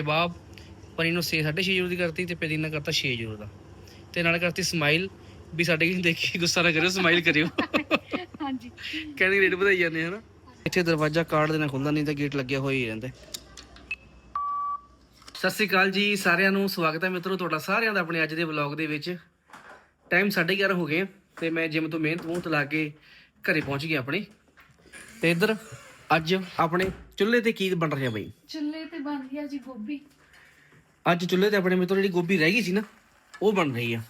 ਕਬਾਬ ਪਨੀਰ ਨੂੰ 6 6.5 ਯੂਰੋ ਦੀ ਕਰਤੀ ਤੇ ਨਾਲ ਕਰਤਾ 6 ਯੂਰੋ ਦਾ। ਤੇ ਨਾਲ ਕਰਤੀ ਸਮਾਈਲ ਵੀ ਸਾਡੇ ਕੀ ਦੇਖ ਗੁੱਸਾ ਨਾ ਕਰਿਓ ਸਮਾਈਲ ਕਰਿਓ। ਹਾਂਜੀ। ਕਹਿੰਦੇ ਰੇਟ ਵਧਾਈ ਜਾਂਦੇ ਹਨਾ। ਇੱਥੇ ਦਰਵਾਜ਼ਾ ਕਾਰਡ ਦੇਣਾ ਖੁੱਲਦਾ ਨਹੀਂ ਤਾਂ ਗੇਟ ਲੱਗਿਆ ਹੋਇਆ ਹੀ ਰਹਿੰਦਾ। ਸਤਿ ਸ੍ਰੀ ਅਕਾਲ ਜੀ ਸਾਰਿਆਂ ਨੂੰ ਸਵਾਗਤ ਹੈ ਮਿੱਤਰੋ ਤੁਹਾਡਾ ਸਾਰਿਆਂ ਦਾ ਆਪਣੇ ਅੱਜ ਦੇ ਵਲੌਗ ਦੇ ਵਿੱਚ। ਟਾਈਮ 11:30 ਹੋ ਗਏ ਤੇ ਮੈਂ ਜਿਮ ਤੋਂ ਮਿਹਨਤ ਮੂਹਤ ਲਾ ਕੇ ਘਰੇ ਪਹੁੰਚ ਗਿਆ ਆਪਣੇ। ਤੇ ਇੱਧਰ ਅੱਜ ਆਪਣੇ ਚੁੱਲ੍ਹੇ ਤੇ ਕੀ ਬਣ ਰਿਹਾ ਬਈ? ਚੁੱਲ੍ਹੇ ਤੇ ਬਣ ਗਿਆ ਜੀ ਗੋਭੀ। ਅੱਜ ਚੁੱਲ੍ਹੇ ਤੇ ਆਪਣੇ ਮਿੱਤਰੋ ਜਿਹੜੀ ਗੋਭੀ ਰਹਿ ਗਈ ਸੀ ਨਾ ਉਹ ਬਣ ਰਹੀ ਆ।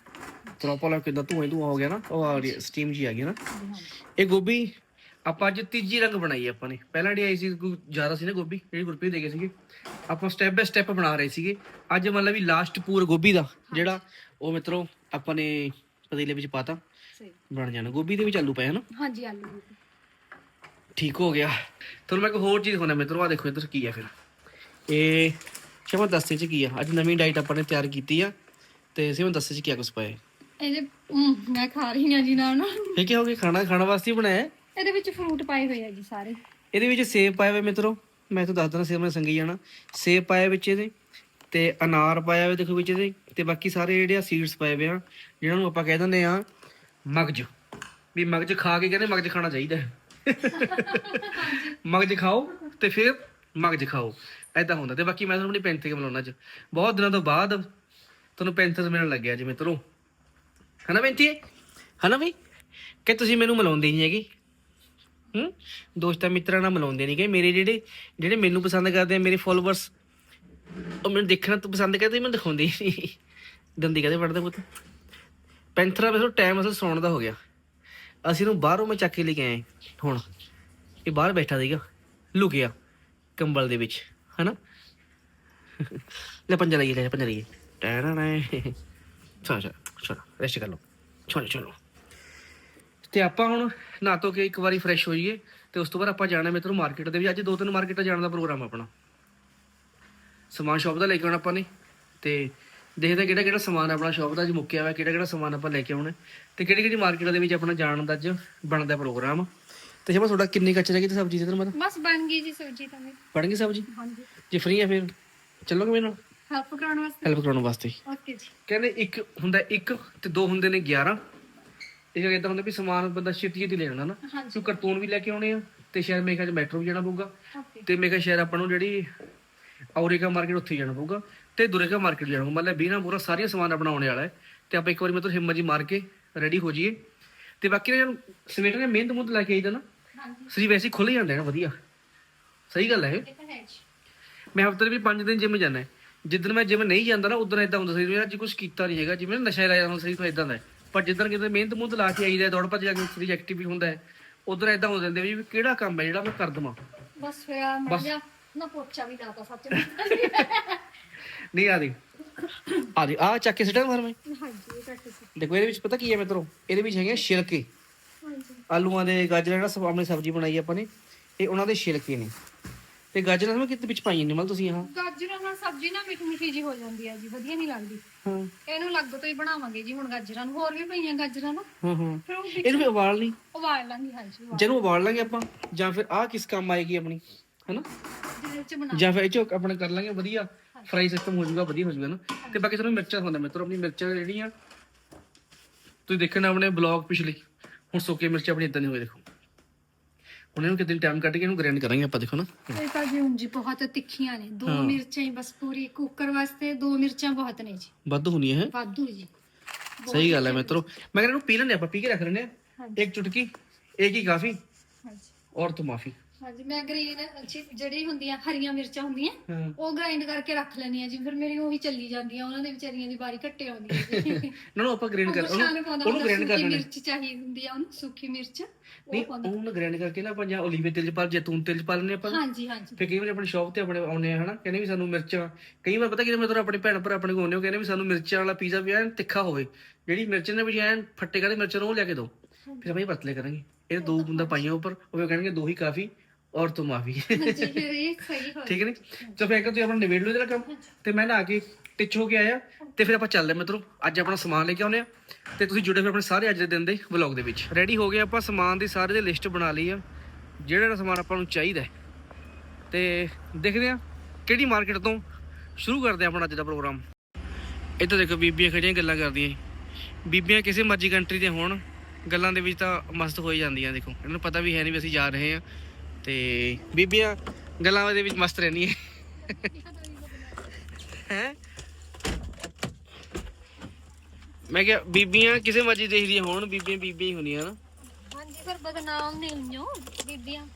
ਤਰੋਪਾ ਲਾ ਕਿਦਾਂ ਧੂਆਂ ਹੀ ਧੂਆਂ ਹੋ ਗਿਆ ਨਾ ਉਹ ਆ ਰਹੀ ਸਟੀਮ ਜੀ ਆ ਗਈ ਨਾ। ਇਹ ਗੋਭੀ ਆਪਾਂ ਅੱਜ ਤੀਜੀ ਰੰਗ ਬਣਾਈ ਆਪਾਂ ਨੇ। ਪਹਿਲਾਂ ਜਿਹੜੀ ਆਈ ਸੀ ਕੋਈ ਜ਼ਿਆਦਾ ਸੀ ਨਾ ਗੋਭੀ ਜਿਹੜੀ ਗੁਰਪ੍ਰੀਤ ਦੇ ਗਏ ਸੀਗੇ। ਆਪਾਂ ਸਟੈਪ ਬਾਈ ਸਟੈਪ ਬਣਾ ਰਹੇ ਸੀਗੇ। ਅੱਜ ਮਤਲਬ ਵੀ ਲਾਸਟ ਪੂਰ ਗੋਭੀ ਦਾ ਜਿਹੜਾ ਉਹ ਮਿੱਤਰੋ ਆਪਾਂ ਨੇ ਪਤੀਲੇ ਵਿੱਚ ਪਾਤਾ। ਸਹੀ। ਬਣ ਜਾਣਾ। ਗੋਭੀ ਦੇ ਵਿੱਚ ਆਲੂ ਪਏ ਹਨ ਹਾਂਜੀ ਆਲੂ ਗੋਭੀ। ਠੀਕ ਹੋ ਗਿਆ। ਤੁਹਾਨੂੰ ਮੈਂ ਇੱਕ ਹੋਰ ਚੀਜ਼ ਦਿਖਾਉਣਾ ਮਿੱਤਰੋ ਆ ਦੇਖੋ ਇੱਧਰ ਕੀ ਆ ਫਿਰ। ਇਹ ਸ਼ਮਾ ਦੱਸੇ ਚ ਕੀ ਆ? ਅੱਜ ਨਵੀਂ ਡਾਈਟ ਆਪਾਂ ਨੇ ਤਿਆਰ ਕੀਤੀ ਆ ਤੇ ਸਿਮਨ ਦੱਸੇ ਚ ਕੀ ਆ ਕੁਛ ਪਾਇਆ? ਇਹਦੇ ਹਮ, ਮੈਂ ਖਾ ਰਹੀ ਹਾਂ ਜੀ ਨਾਲ ਨਾਲ। ਇਹ ਕੀ ਹੋ ਗਿਆ? ਖਾਣਾ ਖਾਣ ਵਾਸਤੇ ਹੀ ਬਣਾਇਆ? ਹੈ? ਇਹਦੇ ਵਿੱਚ ਫਰੂਟ ਪਾਏ ਹੋਏ ਆ ਜੀ ਸਾਰੇ। ਇਹਦੇ ਵਿੱਚ ਸੇਬ ਪਾਇਆ ਹੋਇਆ ਮਿੱਤਰੋ ਮੈਂ ਤੁਹਾਨੂੰ ਦੱਸ ਦਿੰਦਾ ਸੇਬ ਮੈਂ ਸੰਗੀ ਜਾਣਾ। ਸੇਬ ਪਾਇਆ ਵਿੱਚ ਇਹਦੇ ਤੇ ਅਨਾਰ ਪਾਇਆ ਹੋਇਆ ਦੇਖੋ ਵਿੱਚ ਇਹਦੇ ਤੇ ਬਾਕੀ ਸਾਰੇ ਜਿਹੜੇ ਆ ਸੀਡਸ ਪਾਏ ਹੋਏ ਆ ਜਿਹਨਾਂ ਨੂੰ ਆਪਾਂ ਕਹਿ ਦਿੰਦੇ ਆ ਮਗਜ। ਵੀ ਮਗਜ ਖਾ ਕੇ ਕਹਿੰਦੇ ਮਗਜ ਖਾਣਾ ਚਾਹੀਦਾ ਹੈ। ਮਗਜ ਖਾਓ ਤੇ ਫਿਰ ਮਗਜ ਖਾਓ। ਐਦਾਂ ਹੁੰਦਾ ਤੇ ਬਾਕੀ ਮੈਂ ਤੁਹਾਨੂੰ ਆਪਣੀ ਪੈਂਥਰ ਮਿਲਾਉਣਾ ਅੱਜ। ਬਹੁਤ ਦਿਨਾਂ ਤੋਂ ਬਾਅਦ ਤੁਹਾਨੂੰ ਪੈਂਥਰ ਮਿਲਣ ਲੱਗਿਆ ਜੀ ਮਿੱਤਰੋ ਹਨਾ ਪੈਂਥੀ ਹਨਾ ਵੀ? ਕਿ ਤੁਸੀਂ ਮੈਨੂੰ ਮਿਲਾਉਂਦੇ ਨਹੀਂ ਹੈਗੇ? ਹੂੰ? ਦੋਸਤਾਂ ਮਿੱਤਰਾਂ ਨਾਲ ਮਿਲਾਉਂਦੇ ਨਹੀਂ ਕਿ ਮੇਰੇ ਜਿਹੜੇ ਜਿਹੜੇ ਮੈਨੂੰ ਪਸੰਦ ਕਰਦੇ ਆ, ਮੇਰੇ ਫਾਲੋਅਰਸ ਉਹ ਮੈਨੂੰ ਦੇਖਣਾ ਤੋਂ ਪਸੰਦ ਕਰਦੇ ਮੈਨੂੰ ਦਿਖਾਉਂਦੇ ਹੀ ਨਹੀਂ? ਦੰਦੀ ਕਦੇ ਪੜਦਾ ਪੁੱਤ? ਪੈਂਥਰਾ ਮੇਰੇ ਟਾਈਮ ਅਸਲ ਸੌਣ ਦਾ ਹੋ ਗਿਆ। ਅਸੀਂ ਨੂੰ ਬਾਹਰੋਂ ਮੈਂ ਚੱਕ ਕੇ ਲੈ ਕੇ ਆਏ ਹੁਣ। ਇਹ ਬਾਹਰ ਬੈਠਾ ਸੀਗਾ ਲੁਕਿਆ ਕੰਬਲ ਦੇ ਵਿੱਚ, ਹਨਾ? ਲੈ ਪੰਜਾ ਲਈਏ, ਲੈ ਪੰਜਾ ਲਈਏ। ਟੈਰਾ ਨਾ ਚਲੋ ਚਲੋ ਚਲੋ ਰੈਸਟ ਕਰ ਲਓ। ਚਲੋ ਚਲੋ ਤੇ ਆਪਾਂ ਹੁਣ ਨਹਾ ਧੋ ਕੇ ਇੱਕ ਵਾਰੀ ਫਰੈਸ਼ ਹੋਈਏ, ਤੇ ਉਸ ਤੋਂ ਬਾਅਦ ਆਪਾਂ ਜਾਣਾ ਮਿੱਤਰੋ ਮਾਰਕੀਟ ਦੇ ਵਿੱਚ ਅੱਜ ਦੋ ਤਿੰਨ ਮਾਰਕੀਟਾਂ ਜਾਣ ਦਾ ਪ੍ਰੋਗਰਾਮ ਆਪਣਾ। ਸਮਾਨ ਸ਼ਾਪ ਦਾ ਲੈ ਕੇ ਆਉਣਾ ਆਪਾਂ ਨੇ, ਤੇ ਦੇਖਦੇ ਕਿਹੜਾ ਕਿਹੜਾ ਸਮਾਨ ਆਪਣਾ ਸ਼ਾਪ ਦਾ ਅੱਜ ਮੁੱਕਿਆ ਹੋਇਆ ਕਿਹੜਾ ਕਿਹੜਾ ਸਮਾਨ ਆਪਾਂ ਲੈ ਕੇ ਆਉਣਾ। ਤੇ ਕਿਹੜੀ ਕਿਹੜੀ ਮਾਰਕੀਟ ਦੇ ਵਿੱਚ ਆਪਣਾ ਜਾਣ ਦਾ ਅੱਜ ਬਣਦਾ ਪ੍ਰੋਗਰਾਮ ਤੇ ਜਮਾ ਤੁਹਾਡਾ ਕਿੰਨੀ ਕੱਚ ਰਹਿ ਗਈ ਤੇ ਸਬਜ਼ੀ ਤੈਨੂੰ ਪਤਾ ਬਸ ਬਣ ਗਈ ਜੀ ਸਬਜ਼ੀ ਤਾਂ ਮੇਰੀ। ਪੜਨਗੇ ਸਬਜ਼ੀ? ਹਾਂਜੀ। ਜੇ ਫ੍ਰੀ ਆ ਫਿਰ ਚੱਲੋਗੇ ਮੇਰੇ ਨਾਲ? ਹੈਲਪ ਕਰਾਉਣ ਵਾਸਤੇ? ਹੈਲਪ ਕਰਾਉਣ ਵਾਸਤੇ। ਓਕੇ ਜੀ। ਕਹਿੰਦੇ ਇੱਕ ਹੁੰਦਾ ਇੱਕ ਤੇ ਦੋ ਹੁੰਦੇ ਨੇ 11 ਇਹ ਜਿਹੜਾ ਇਦਾਂ ਹੁੰਦਾ ਵੀ ਸਮਾਨ ਬੰਦਾ ਛੇਤੀ ਛੇਤੀ ਲੈ ਜਾਣਾ ਨਾ। ਹਾਂਜੀ। ਸੋ ਕਾਰਟੂਨ ਵੀ ਲੈ ਕੇ ਆਉਣੇ ਆ ਤੇ ਸ਼ਾਇਦ ਮੇਰੇ ਖਿਆਲ ਚ ਮੈਟਰੋ ਵੀ ਜਾਣਾ ਪਊਗਾ। ਓਕੇ ਤੇ ਮੇਰੇ ਖਿਆਲ ਸ਼ਾਇਦ ਆਪਾਂ ਨੂੰ ਜਿਹੜੀ ਔਰੇਕਾ ਮਾਰਕੀਟ ਉੱਥੇ ਹੀ ਜਾਣਾ ਪਊਗਾ। ਤੇ ਦੁਰੇਕਾ ਮਾਰਕੀਟ ਜਾਣਾ ਮਤਲਬ ਵੀਨਾ ਪੂਰਾ ਸਾਰੀਆਂ ਸਮਾਨ ਆਪਣਾ ਆਉਣੇ ਵਾਲਾ ਹੈ। ਤੇ ਆਪਾਂ ਇੱਕ ਵਾਰੀ ਮਤਲਬ ਹਿੰਮਤ ਜੀ ਮਾਰ ਕੇ ਰੈਡੀ ਹੋ ਜਾਈਏ। ਤੇ ਬਾਕੀ ਨਾ ਸਵੇਰ ਨੇ ਮਿਹਨਤ ਮੁੱਤ ਲੈ ਕੇ ਆਈਦਾ ਨਾ। ਹਾਂਜੀ। ਸਰੀਰ ਵੈਸੇ ਹੀ ਖੁੱਲ ਜਾਂਦੇ ਨਾ ਵਧੀਆ। ਸਹੀ ਗੱਲ ਹੈ ਇਹ। ਹੈ ਮੈਂ ਹਫ਼ਤੇ ਵੀ 5 ਦਿਨ ਜਿਮ ਜਾਣਾ ਜਿੱਦਣ ਮੈਂ ਜਿਮ ਨਹੀਂ ਜਾਂਦਾ ਨਾ ਉਦੋਂ ਇਦਾਂ ਹੁੰਦਾ ਸਰੀਰ ਮੇਰਾ ਅੱਜ ਕੁਝ ਕੀਤਾ ਨਹੀਂ ਹੈਗਾ। ਜਿਵੇਂ ਨਸ਼ਾ ਲਾਇਆ ਜਾਂਦਾ ਸਰੀਰ ਤੋਂ ਇਦਾਂ ਦਾ ਹੈ। ਪਰ ਜਿੱਦਣ ਕਿਤੇ ਮਿਹਨਤ ਮੁੱਤ ਲਾ ਕੇ ਆਈਦਾ ਦੌੜ ਭੱਜ ਜਾ ਕੇ ਸਰੀਰ ਐਕਟਿਵ ਹੁੰਦਾ ਹੈ ਉਦੋਂ ਇਦਾਂ ਹੋ ਜਾਂਦੇ ਵੀ ਵੀ ਕਿਹੜਾ ਕੰਮ ਹੈ ਜਿਹੜਾ ਮੈਂ ਕਰ ਦਵਾਂ। ਬਸ ਫਿਰ ਆ ਮੈਂ ਬਸ। ਜਾ ਨਾ ਪੋਚਾ ਵੀ ਲਾਤਾ ਸੱਚ। ਨਹੀਂ ਆ ਦੇ ਆ ਦੇ ਆ ਚੱਕ ਕੇ ਸਿੱਟਾਂ ਮਾਰ ਮੈਂ। ਹਾਂਜੀ ਕੱਟ ਸੀ ਦੇਖੋ ਇਹਦੇ ਵਿੱਚ ਪਤਾ ਕੀ ਹੈ ਮਿੱਤਰੋ? ਇਹਦੇ ਵਿੱਚ ਹੈਗੇ ਛਿਲਕੇ। ਹਾਂਜੀ। ਆਲੂਆਂ ਦੇ ਗਾਜਰਾਂ ਜਿਹੜਾ ਸਭ ਆਪਣੀ ਸਬਜ਼ੀ ਬਣਾਈ ਆਪਾਂ ਨੇ ਇਹ ਉਹਨਾਂ ਦੇ ਛਿਲਕੇ ਨੇ। ਤੇ ਗਾਜਰਾਂ ਮੈਂ ਕਿਤੇ ਵਿੱਚ ਪਾਈਆਂ ਨੇ ਤੁਸੀਂ ਆਹ? ਗਾਜਰਾਂ ਨਾਲ ਸਬਜ਼ੀ ਨਾ ਮਿੱਠੀ ਮਿੱਠੀ ਜੀ ਹੋ ਜਾਂਦੀ ਹੈ ਜੀ ਵਧੀਆ ਨਹੀਂ ਲੱਗਦੀ। ਹਾਂ। ਇਹਨੂੰ ਲੱਗ ਤੋਂ ਹੀ ਬਣਾਵਾਂਗੇ ਜੀ ਹੁਣ ਗਾਜਰਾਂ ਨੂੰ ਹੋਰ ਵੀ ਪਈਆਂ ਗਾਜਰਾਂ ਨਾ। ਹਾਂ ਹਾਂ। ਫਿਰ ਉਹ ਵਿੱਚ ਇਹਨੂੰ ਵੀ ਉਬਾਲ ਲਈ। ਉਬਾਲ ਲਾਂਗੇ ਹਾਂਜੀ ਉਬਾਲ ਜਿਹਨੂੰ ਉਬਾਲ ਲਾਂਗੇ ਆਪਾਂ ਜਾਂ ਫਿਰ ਆਹ ਕਿਸ ਕੰਮ ਆਏਗੀ ਆਪਣੀ ਹੈਨਾ? ਜਾਂ ਫਿਰ ਇਹ ਚੋਂ ਆਪਣੇ ਕਰ ਲਾਂਗੇ ਵਧੀਆ। ਫਰਾਈ ਸਿਸਟਮ ਹੋ ਜਾਊਗਾ ਵਧੀਆ ਹੋ ਜਾਊਗਾ ਨਾ। ਤੇ ਬਾਕੀ ਤੁਹਾਨੂੰ ਮਿਰਚਾਂ ਹੁੰਦਾ ਮਿੱਤਰੋ ਆਪਣੀ ਮਿਰਚਾਂ ਜਿਹੜੀਆਂ ਤੁਸੀਂ ਦੇਖਣਾ ਆਪਣੇ ਬਲੌਗ ਪਿਛਲੇ ਹੁਣ ਸੁੱਕੇ ਮਿਰਚਾਂ ਆਪਣੀ ਇਦਾਂ ਨਹੀਂ ਹੋਏ ਦੇਖੋ। ਹੁਣ ਇਹਨੂੰ ਕਿਤੇ ਟਾਈਮ ਕੱਢ ਕੇ ਇਹਨੂੰ ਗ੍ਰਾਈਂਡ ਕਰਾਂਗੇ ਆਪਾਂ ਦੇਖੋ ਨਾ। ਇਹ ਤਾਂ ਜੀ ਉਂਜੀ ਬਹੁਤ ਤਿੱਖੀਆਂ ਨੇ। ਦੋ ਮਿਰਚਾਂ ਹੀ ਬਸ ਪੂਰੀ ਕੁੱਕਰ ਵਾਸਤੇ ਦੋ ਮਿਰਚਾਂ ਬਹੁਤ ਨੇ ਜੀ। ਵੱਧ ਹੋਣੀ ਹੈ ਵਾਧੂ ਜੀ। ਸਹੀ ਗੱਲ ਹੈ ਮਿੱਤਰੋ। ਮੈਂ ਕਹਿੰਦਾ ਇਹਨੂੰ ਪੀ ਲੈਂਦੇ ਆਪਾਂ ਪੀ ਕੇ ਰੱਖ ਹਾਂਜੀ। ਇੱਕ ਚੁਟਕੀ ਇੱਕ ਹੀ ਕਾਫੀ। ਹਾਂਜੀ। ਔਰ ਤੋਂ ਮਾਫੀ। ਹਾਂਜੀ ਮੈਂ ਗ੍ਰੀਨ ਜਿਹੜੀ ਹੁੰਦੀਆਂ ਹਰੀਆਂ ਮਿਰਚਾਂ ਹੁੰਦੀਆਂ ਹਾਂ। ਉਹ ਗ੍ਰਾਈਂਡ ਕਰਕੇ ਰੱਖ ਲੈਣੀ ਆ ਜੀ ਫਿਰ ਮੇਰੀ ਉਹੀ ਚੱਲੀ ਜਾਂਦੀ ਆ ਉਹਨਾਂ ਦੇ ਵਿਚਾਰੀਆਂ ਦੀ ਬਾਰੀ ਘੱਟੇ ਆਉਂਦੀ ਹੈ ਜੀ। ਨਾ ਨਾ ਆਪਾਂ ਗ੍ਰਾਈਂਡ ਕਰ ਉਹਨੂੰ ਉਹਨੂੰ ਹੁੰਦਾ, ਗ੍ਰਾਈਂਡ ਕਰ ਲੈਣਾ ਮਿਰਚ ਚਾਹੀਦੀ ਹੁੰਦੀ ਆ ਉਹਨੂੰ ਸੁੱਕੀ ਮਿਰਚ ਉਹ ਪਾਉਂਦਾ ਉਹਨੂੰ ਗ੍ਰਾਈਂਡ ਕਰਕੇ ਨਾ ਆਪਾਂ ਜਾਂ ਓਲੀਵੇ ਤੇਲ ਚ ਪਾ ਜੈਤੂਨ ਤੇਲ ਚ ਪਾ ਲੈਂਦੇ ਆਪਾਂ। ਹਾਂਜੀ ਹਾਂਜੀ। ਫਿਰ ਕਈ ਵਾਰ ਆਪਣੀ ਸ਼ਾਪ ਤੇ ਆਪਣੇ ਆਉਨੇ ਆ ਹਨਾ ਕਹਿੰਦੇ ਵੀ ਸਾਨੂੰ ਮਿਰਚਾਂ ਕਈ ਵਾਰ ਪਤਾ ਕਿਵੇਂ ਮਤਲਬ ਆਪਣੇ ਭੈਣ ਭਰਾ ਆਪਣੇ ਕੋਲ ਆਉਂਦੇ ਹੋ ਕਹਿੰਦੇ ਵੀ ਸਾਨੂੰ ਮਿਰਚਾਂ ਵਾਲਾ ਪੀਜ਼ਾ ਵੀ ਐਨ ਤਿੱਖਾ ਹੋਵੇ ਜਿਹੜੀ ਮਿਰਚ ਨੇ ਵੀ ਐਨ ਫੱਟੇ ਕਾਦੇ ਮਿਰਚ ਨੂੰ ਉਹ ਲਿਆ ਕੇ ਦਿਓ। ਫਿਰ ਆਪਾਂ ਇਹ ਪਤਲੇ ਕਰਾਂਗੇ। ਇਹ ਦੋ ਬੁੰਦਾ ਪਾਈਆਂ ਉੱਪਰ ਉਹ ਕਹਿਣਗੇ ਦੋ ਹੀ ਕਾਫੀ। ਫਿਰ ਇਹ ਸਹੀ ਹੋ ਠੀਕ ਹੈ ਨੀ? ਚਲੋ ਫਿਰ ਤੁਸੀਂ ਆਪਣਾ ਨਿਬੇੜ ਲਓ ਇਹਦਾ ਕੰਮ। ਤੇ ਮੈਂ ਨਾ ਕੇ ਟਿਚ ਹੋ ਕੇ ਆਇਆ ਤੇ ਫਿਰ ਆਪਾਂ ਚੱਲਦੇ ਹਾਂ ਮਿੱਤਰੋ। ਅੱਜ ਆਪਣਾ ਸਮਾਨ ਲੈ ਕੇ ਆਉਨੇ ਆ ਤੇ ਤੁਸੀਂ ਜੁੜੇ ਫਿਰ ਆਪਣੇ ਸਾਰੇ ਅੱਜ ਦੇ ਦਿਨ ਦੇ ਵਲੌਗ ਦੇ ਵਿੱਚ। ਰੈਡੀ ਹੋ ਗਏ ਆਪਾਂ ਸਮਾਨ ਦੀ ਸਾਰੇ ਦੀ ਲਿਸਟ ਬਣਾ ਲਈ ਆ। ਜਿਹੜਾ ਜਿਹੜਾ ਸਮਾਨ ਆਪਾਂ ਨੂੰ ਚਾਹੀਦਾ ਹੈ। ਤੇ ਦੇਖਦੇ ਆ ਕਿਹੜੀ ਮਾਰਕੀਟ ਤੋਂ ਸ਼ੁਰੂ ਕਰਦੇ ਹਾਂ ਆਪਣਾ ਅੱਜ ਦਾ ਪ੍ਰੋਗਰਾਮ। ਇੱਧਰ ਦੇਖੋ ਬੀਬੀਆਂ ਖੜੀਆਂ ਗੱਲਾਂ ਕਰਦੀਆਂ ਬੀਬੀਆਂ ਕਿਸੇ ਮਰਜ਼ੀ ਕੰਟਰੀ ਦੇ ਹੋਣ ਗੱਲਾਂ ਦੇ ਵਿੱਚ ਤਾਂ ਮਸਤ ਹੋਈ ਜਾਂਦੀਆਂ ਦੇਖੋ। ਇਹਨਾਂ ਨੂੰ ਪਤਾ ਵੀ ਹੈ ਨਹੀਂ ਵੀ ਅਸੀਂ ਜਾ ਰਹੇ ਹਾਂ। ਤੇ ਬੀਬੀਆਂ ਗੱਲਾਂ ਦੇ ਵਿੱਚ ਮਸਤ ਰਹਿੰਦੀਆਂ ਹੈ? ਮੈਂ ਕਿਹਾ ਬੀਬੀਆਂ ਕਿਸੇ ਮਰਜ਼ੀ ਦੇਸ਼ ਦੀਆਂ ਹੋਣ ਬੀਬੀਆਂ ਬੀਬੀਆਂ ਹੀ ਹੁੰਦੀਆਂ ਨਾ। ਹਾਂਜੀ ਫਿਰ ਬਦਨਾਮ ਨਹੀਂ ਹੋਈਓ ਬੀਬੀਆਂ।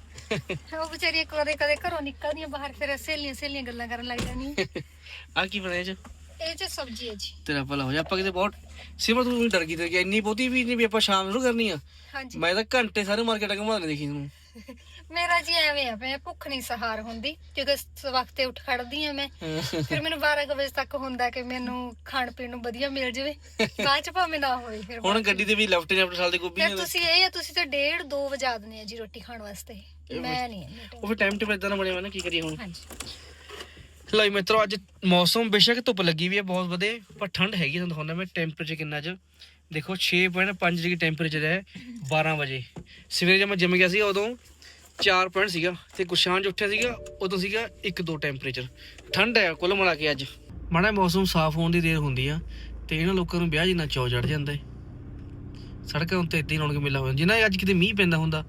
ਉਹ ਵਿਚਾਰੀਆਂ ਕਦੇ ਕਦੇ ਘਰੋਂ ਨਿਕਲਦੀਆਂ ਬਾਹਰ ਫਿਰ ਸਹੇਲੀਆਂ ਸਹੇਲੀਆਂ ਗੱਲਾਂ ਕਰਨ ਲੱਗ ਜਾਂਦੀਆਂ ਆ ਕੀ ਬਣਾਇਆ ਚ? ਇਹ ਚ ਸਬਜ਼ੀ ਹੈ ਜੀ। ਤੇਰਾ ਭਲਾ ਹੋ ਜਾ ਆਪਾਂ ਕਿਤੇ ਬਹੁਤ ਸਿਮਰ ਤੂੰ ਡਰ ਗਈ ਤੇ ਇੰਨੀ ਬਹੁਤੀ ਵੀ ਨਹੀਂ ਵੀ ਆਪਾਂ ਸ਼ਾਮ ਨੂੰ ਕਰਨੀ ਆ। ਹਾਂਜੀ। ਮੈਂ ਤਾਂ ਘੰਟੇ ਸਾਰੇ ਮਾਰਕੀਟ ਘੁਮਾਉਣੇ ਦੇਖੀ ਤੈਨੂੰ। ਮੇਰਾ ਜੀ ਐਵੇਂ ਆ ਮੈਂ ਭੁੱਖ ਨਹੀਂ ਸਹਾਰ ਹੁੰਦੀ ਕਿਉਂਕਿ ਇਸ ਵਕਤ ਤੇ ਉੱਠ ਖੜਦੀ ਆ ਮੈਂ ਫਿਰ ਮੈਨੂੰ 12 ਕੁ ਵਜੇ ਤੱਕ ਹੁੰਦਾ ਕਿ ਮੈਨੂੰ ਖਾਣ ਪੀਣ ਨੂੰ ਵਧੀਆ ਮਿਲ ਜਾਵੇ ਬਾਅਦ ਚ ਭਾਵੇਂ ਨਾ ਹੋਏ ਫਿਰ ਹੁਣ ਗੱਡੀ ਦੇ ਵੀ ਲੈਫਟ ਨੇ ਆਪਣੇ ਸਾਲ ਦੇ ਗੋਭੀ ਫਿਰ ਤੁਸੀਂ ਇਹ ਆ ਤੁਸੀਂ ਤਾਂ 1.5 2 ਵਜਾ ਦਿੰਦੇ ਆ ਜੀ ਰੋਟੀ ਖਾਣ ਵਾਸਤੇ। ਮੈਂ ਨਹੀਂ ਉਹ ਫਿਰ ਟਾਈਮ ਟੇਬਲ ਇਦਾਂ ਨਾ ਬਣਿਆ ਨਾ ਕੀ ਕਰੀਏ ਹੁਣ। ਹਾਂਜੀ। ਲਈ ਮਿੱਤਰੋ ਅੱਜ ਮੌਸਮ ਬੇਸ਼ੱਕ ਧੁੱਪ ਲੱਗੀ ਵੀ ਹੈ ਬਹੁਤ ਵਧੇ ਪਰ ਠੰਡ ਹੈਗੀ ਤੁਹਾਨੂੰ ਦਿਖਾਉਂਦਾ ਮੈਂ ਟੈਂਪਰੇਚਰ ਕਿੰਨਾ ਅੱਜ। ਦੇਖੋ 6.5 ਡਿਗਰੀ ਟੈਂਪਰੇਚਰ ਹੈ 12 ਵਜੇ। ਸਵੇਰੇ ਜਦ ਮੈਂ ਜਿਮ ਗਿਆ ਸੀ ਉਦੋਂ 4 ਪੁਆਇੰਟ ਸੀਗਾ ਤੇ ਗੁਸ਼ਾਨ ਉੱਠਿਆ ਸੀਗਾ, ਉਦੋਂ ਸੀਗਾ 1-2 ਟੈਂਪਰੇਚਰ ਠੰਡ ਹੈ, ਕੁੱਲ ਮਿਲਾ ਕੇ ਅੱਜ। ਮਾੜਾ ਮੌਸਮ ਸਾਫ਼ ਹੋਣ ਦੀ ਦੇਰ ਹੁੰਦੀ ਆ ਤੇ ਇਹਨਾਂ ਲੋਕਾਂ ਨੂੰ ਵਿਆਹ ਜਿੰਨਾ ਚੌ ਚੜ ਜਾਂਦਾ ਹੈ। ਸੜਕਾਂ ਉੱਤੇ ਇੱਦਾਂ ਹੀ ਰੌਣਕ ਮੇਲਾ ਹੋ ਜਾਂਦਾ ਜਿੰਨਾ ਅੱਜ ਕਿਤੇ ਮੀਂਹ ਪੈਂਦਾ ਹੁੰਦਾ,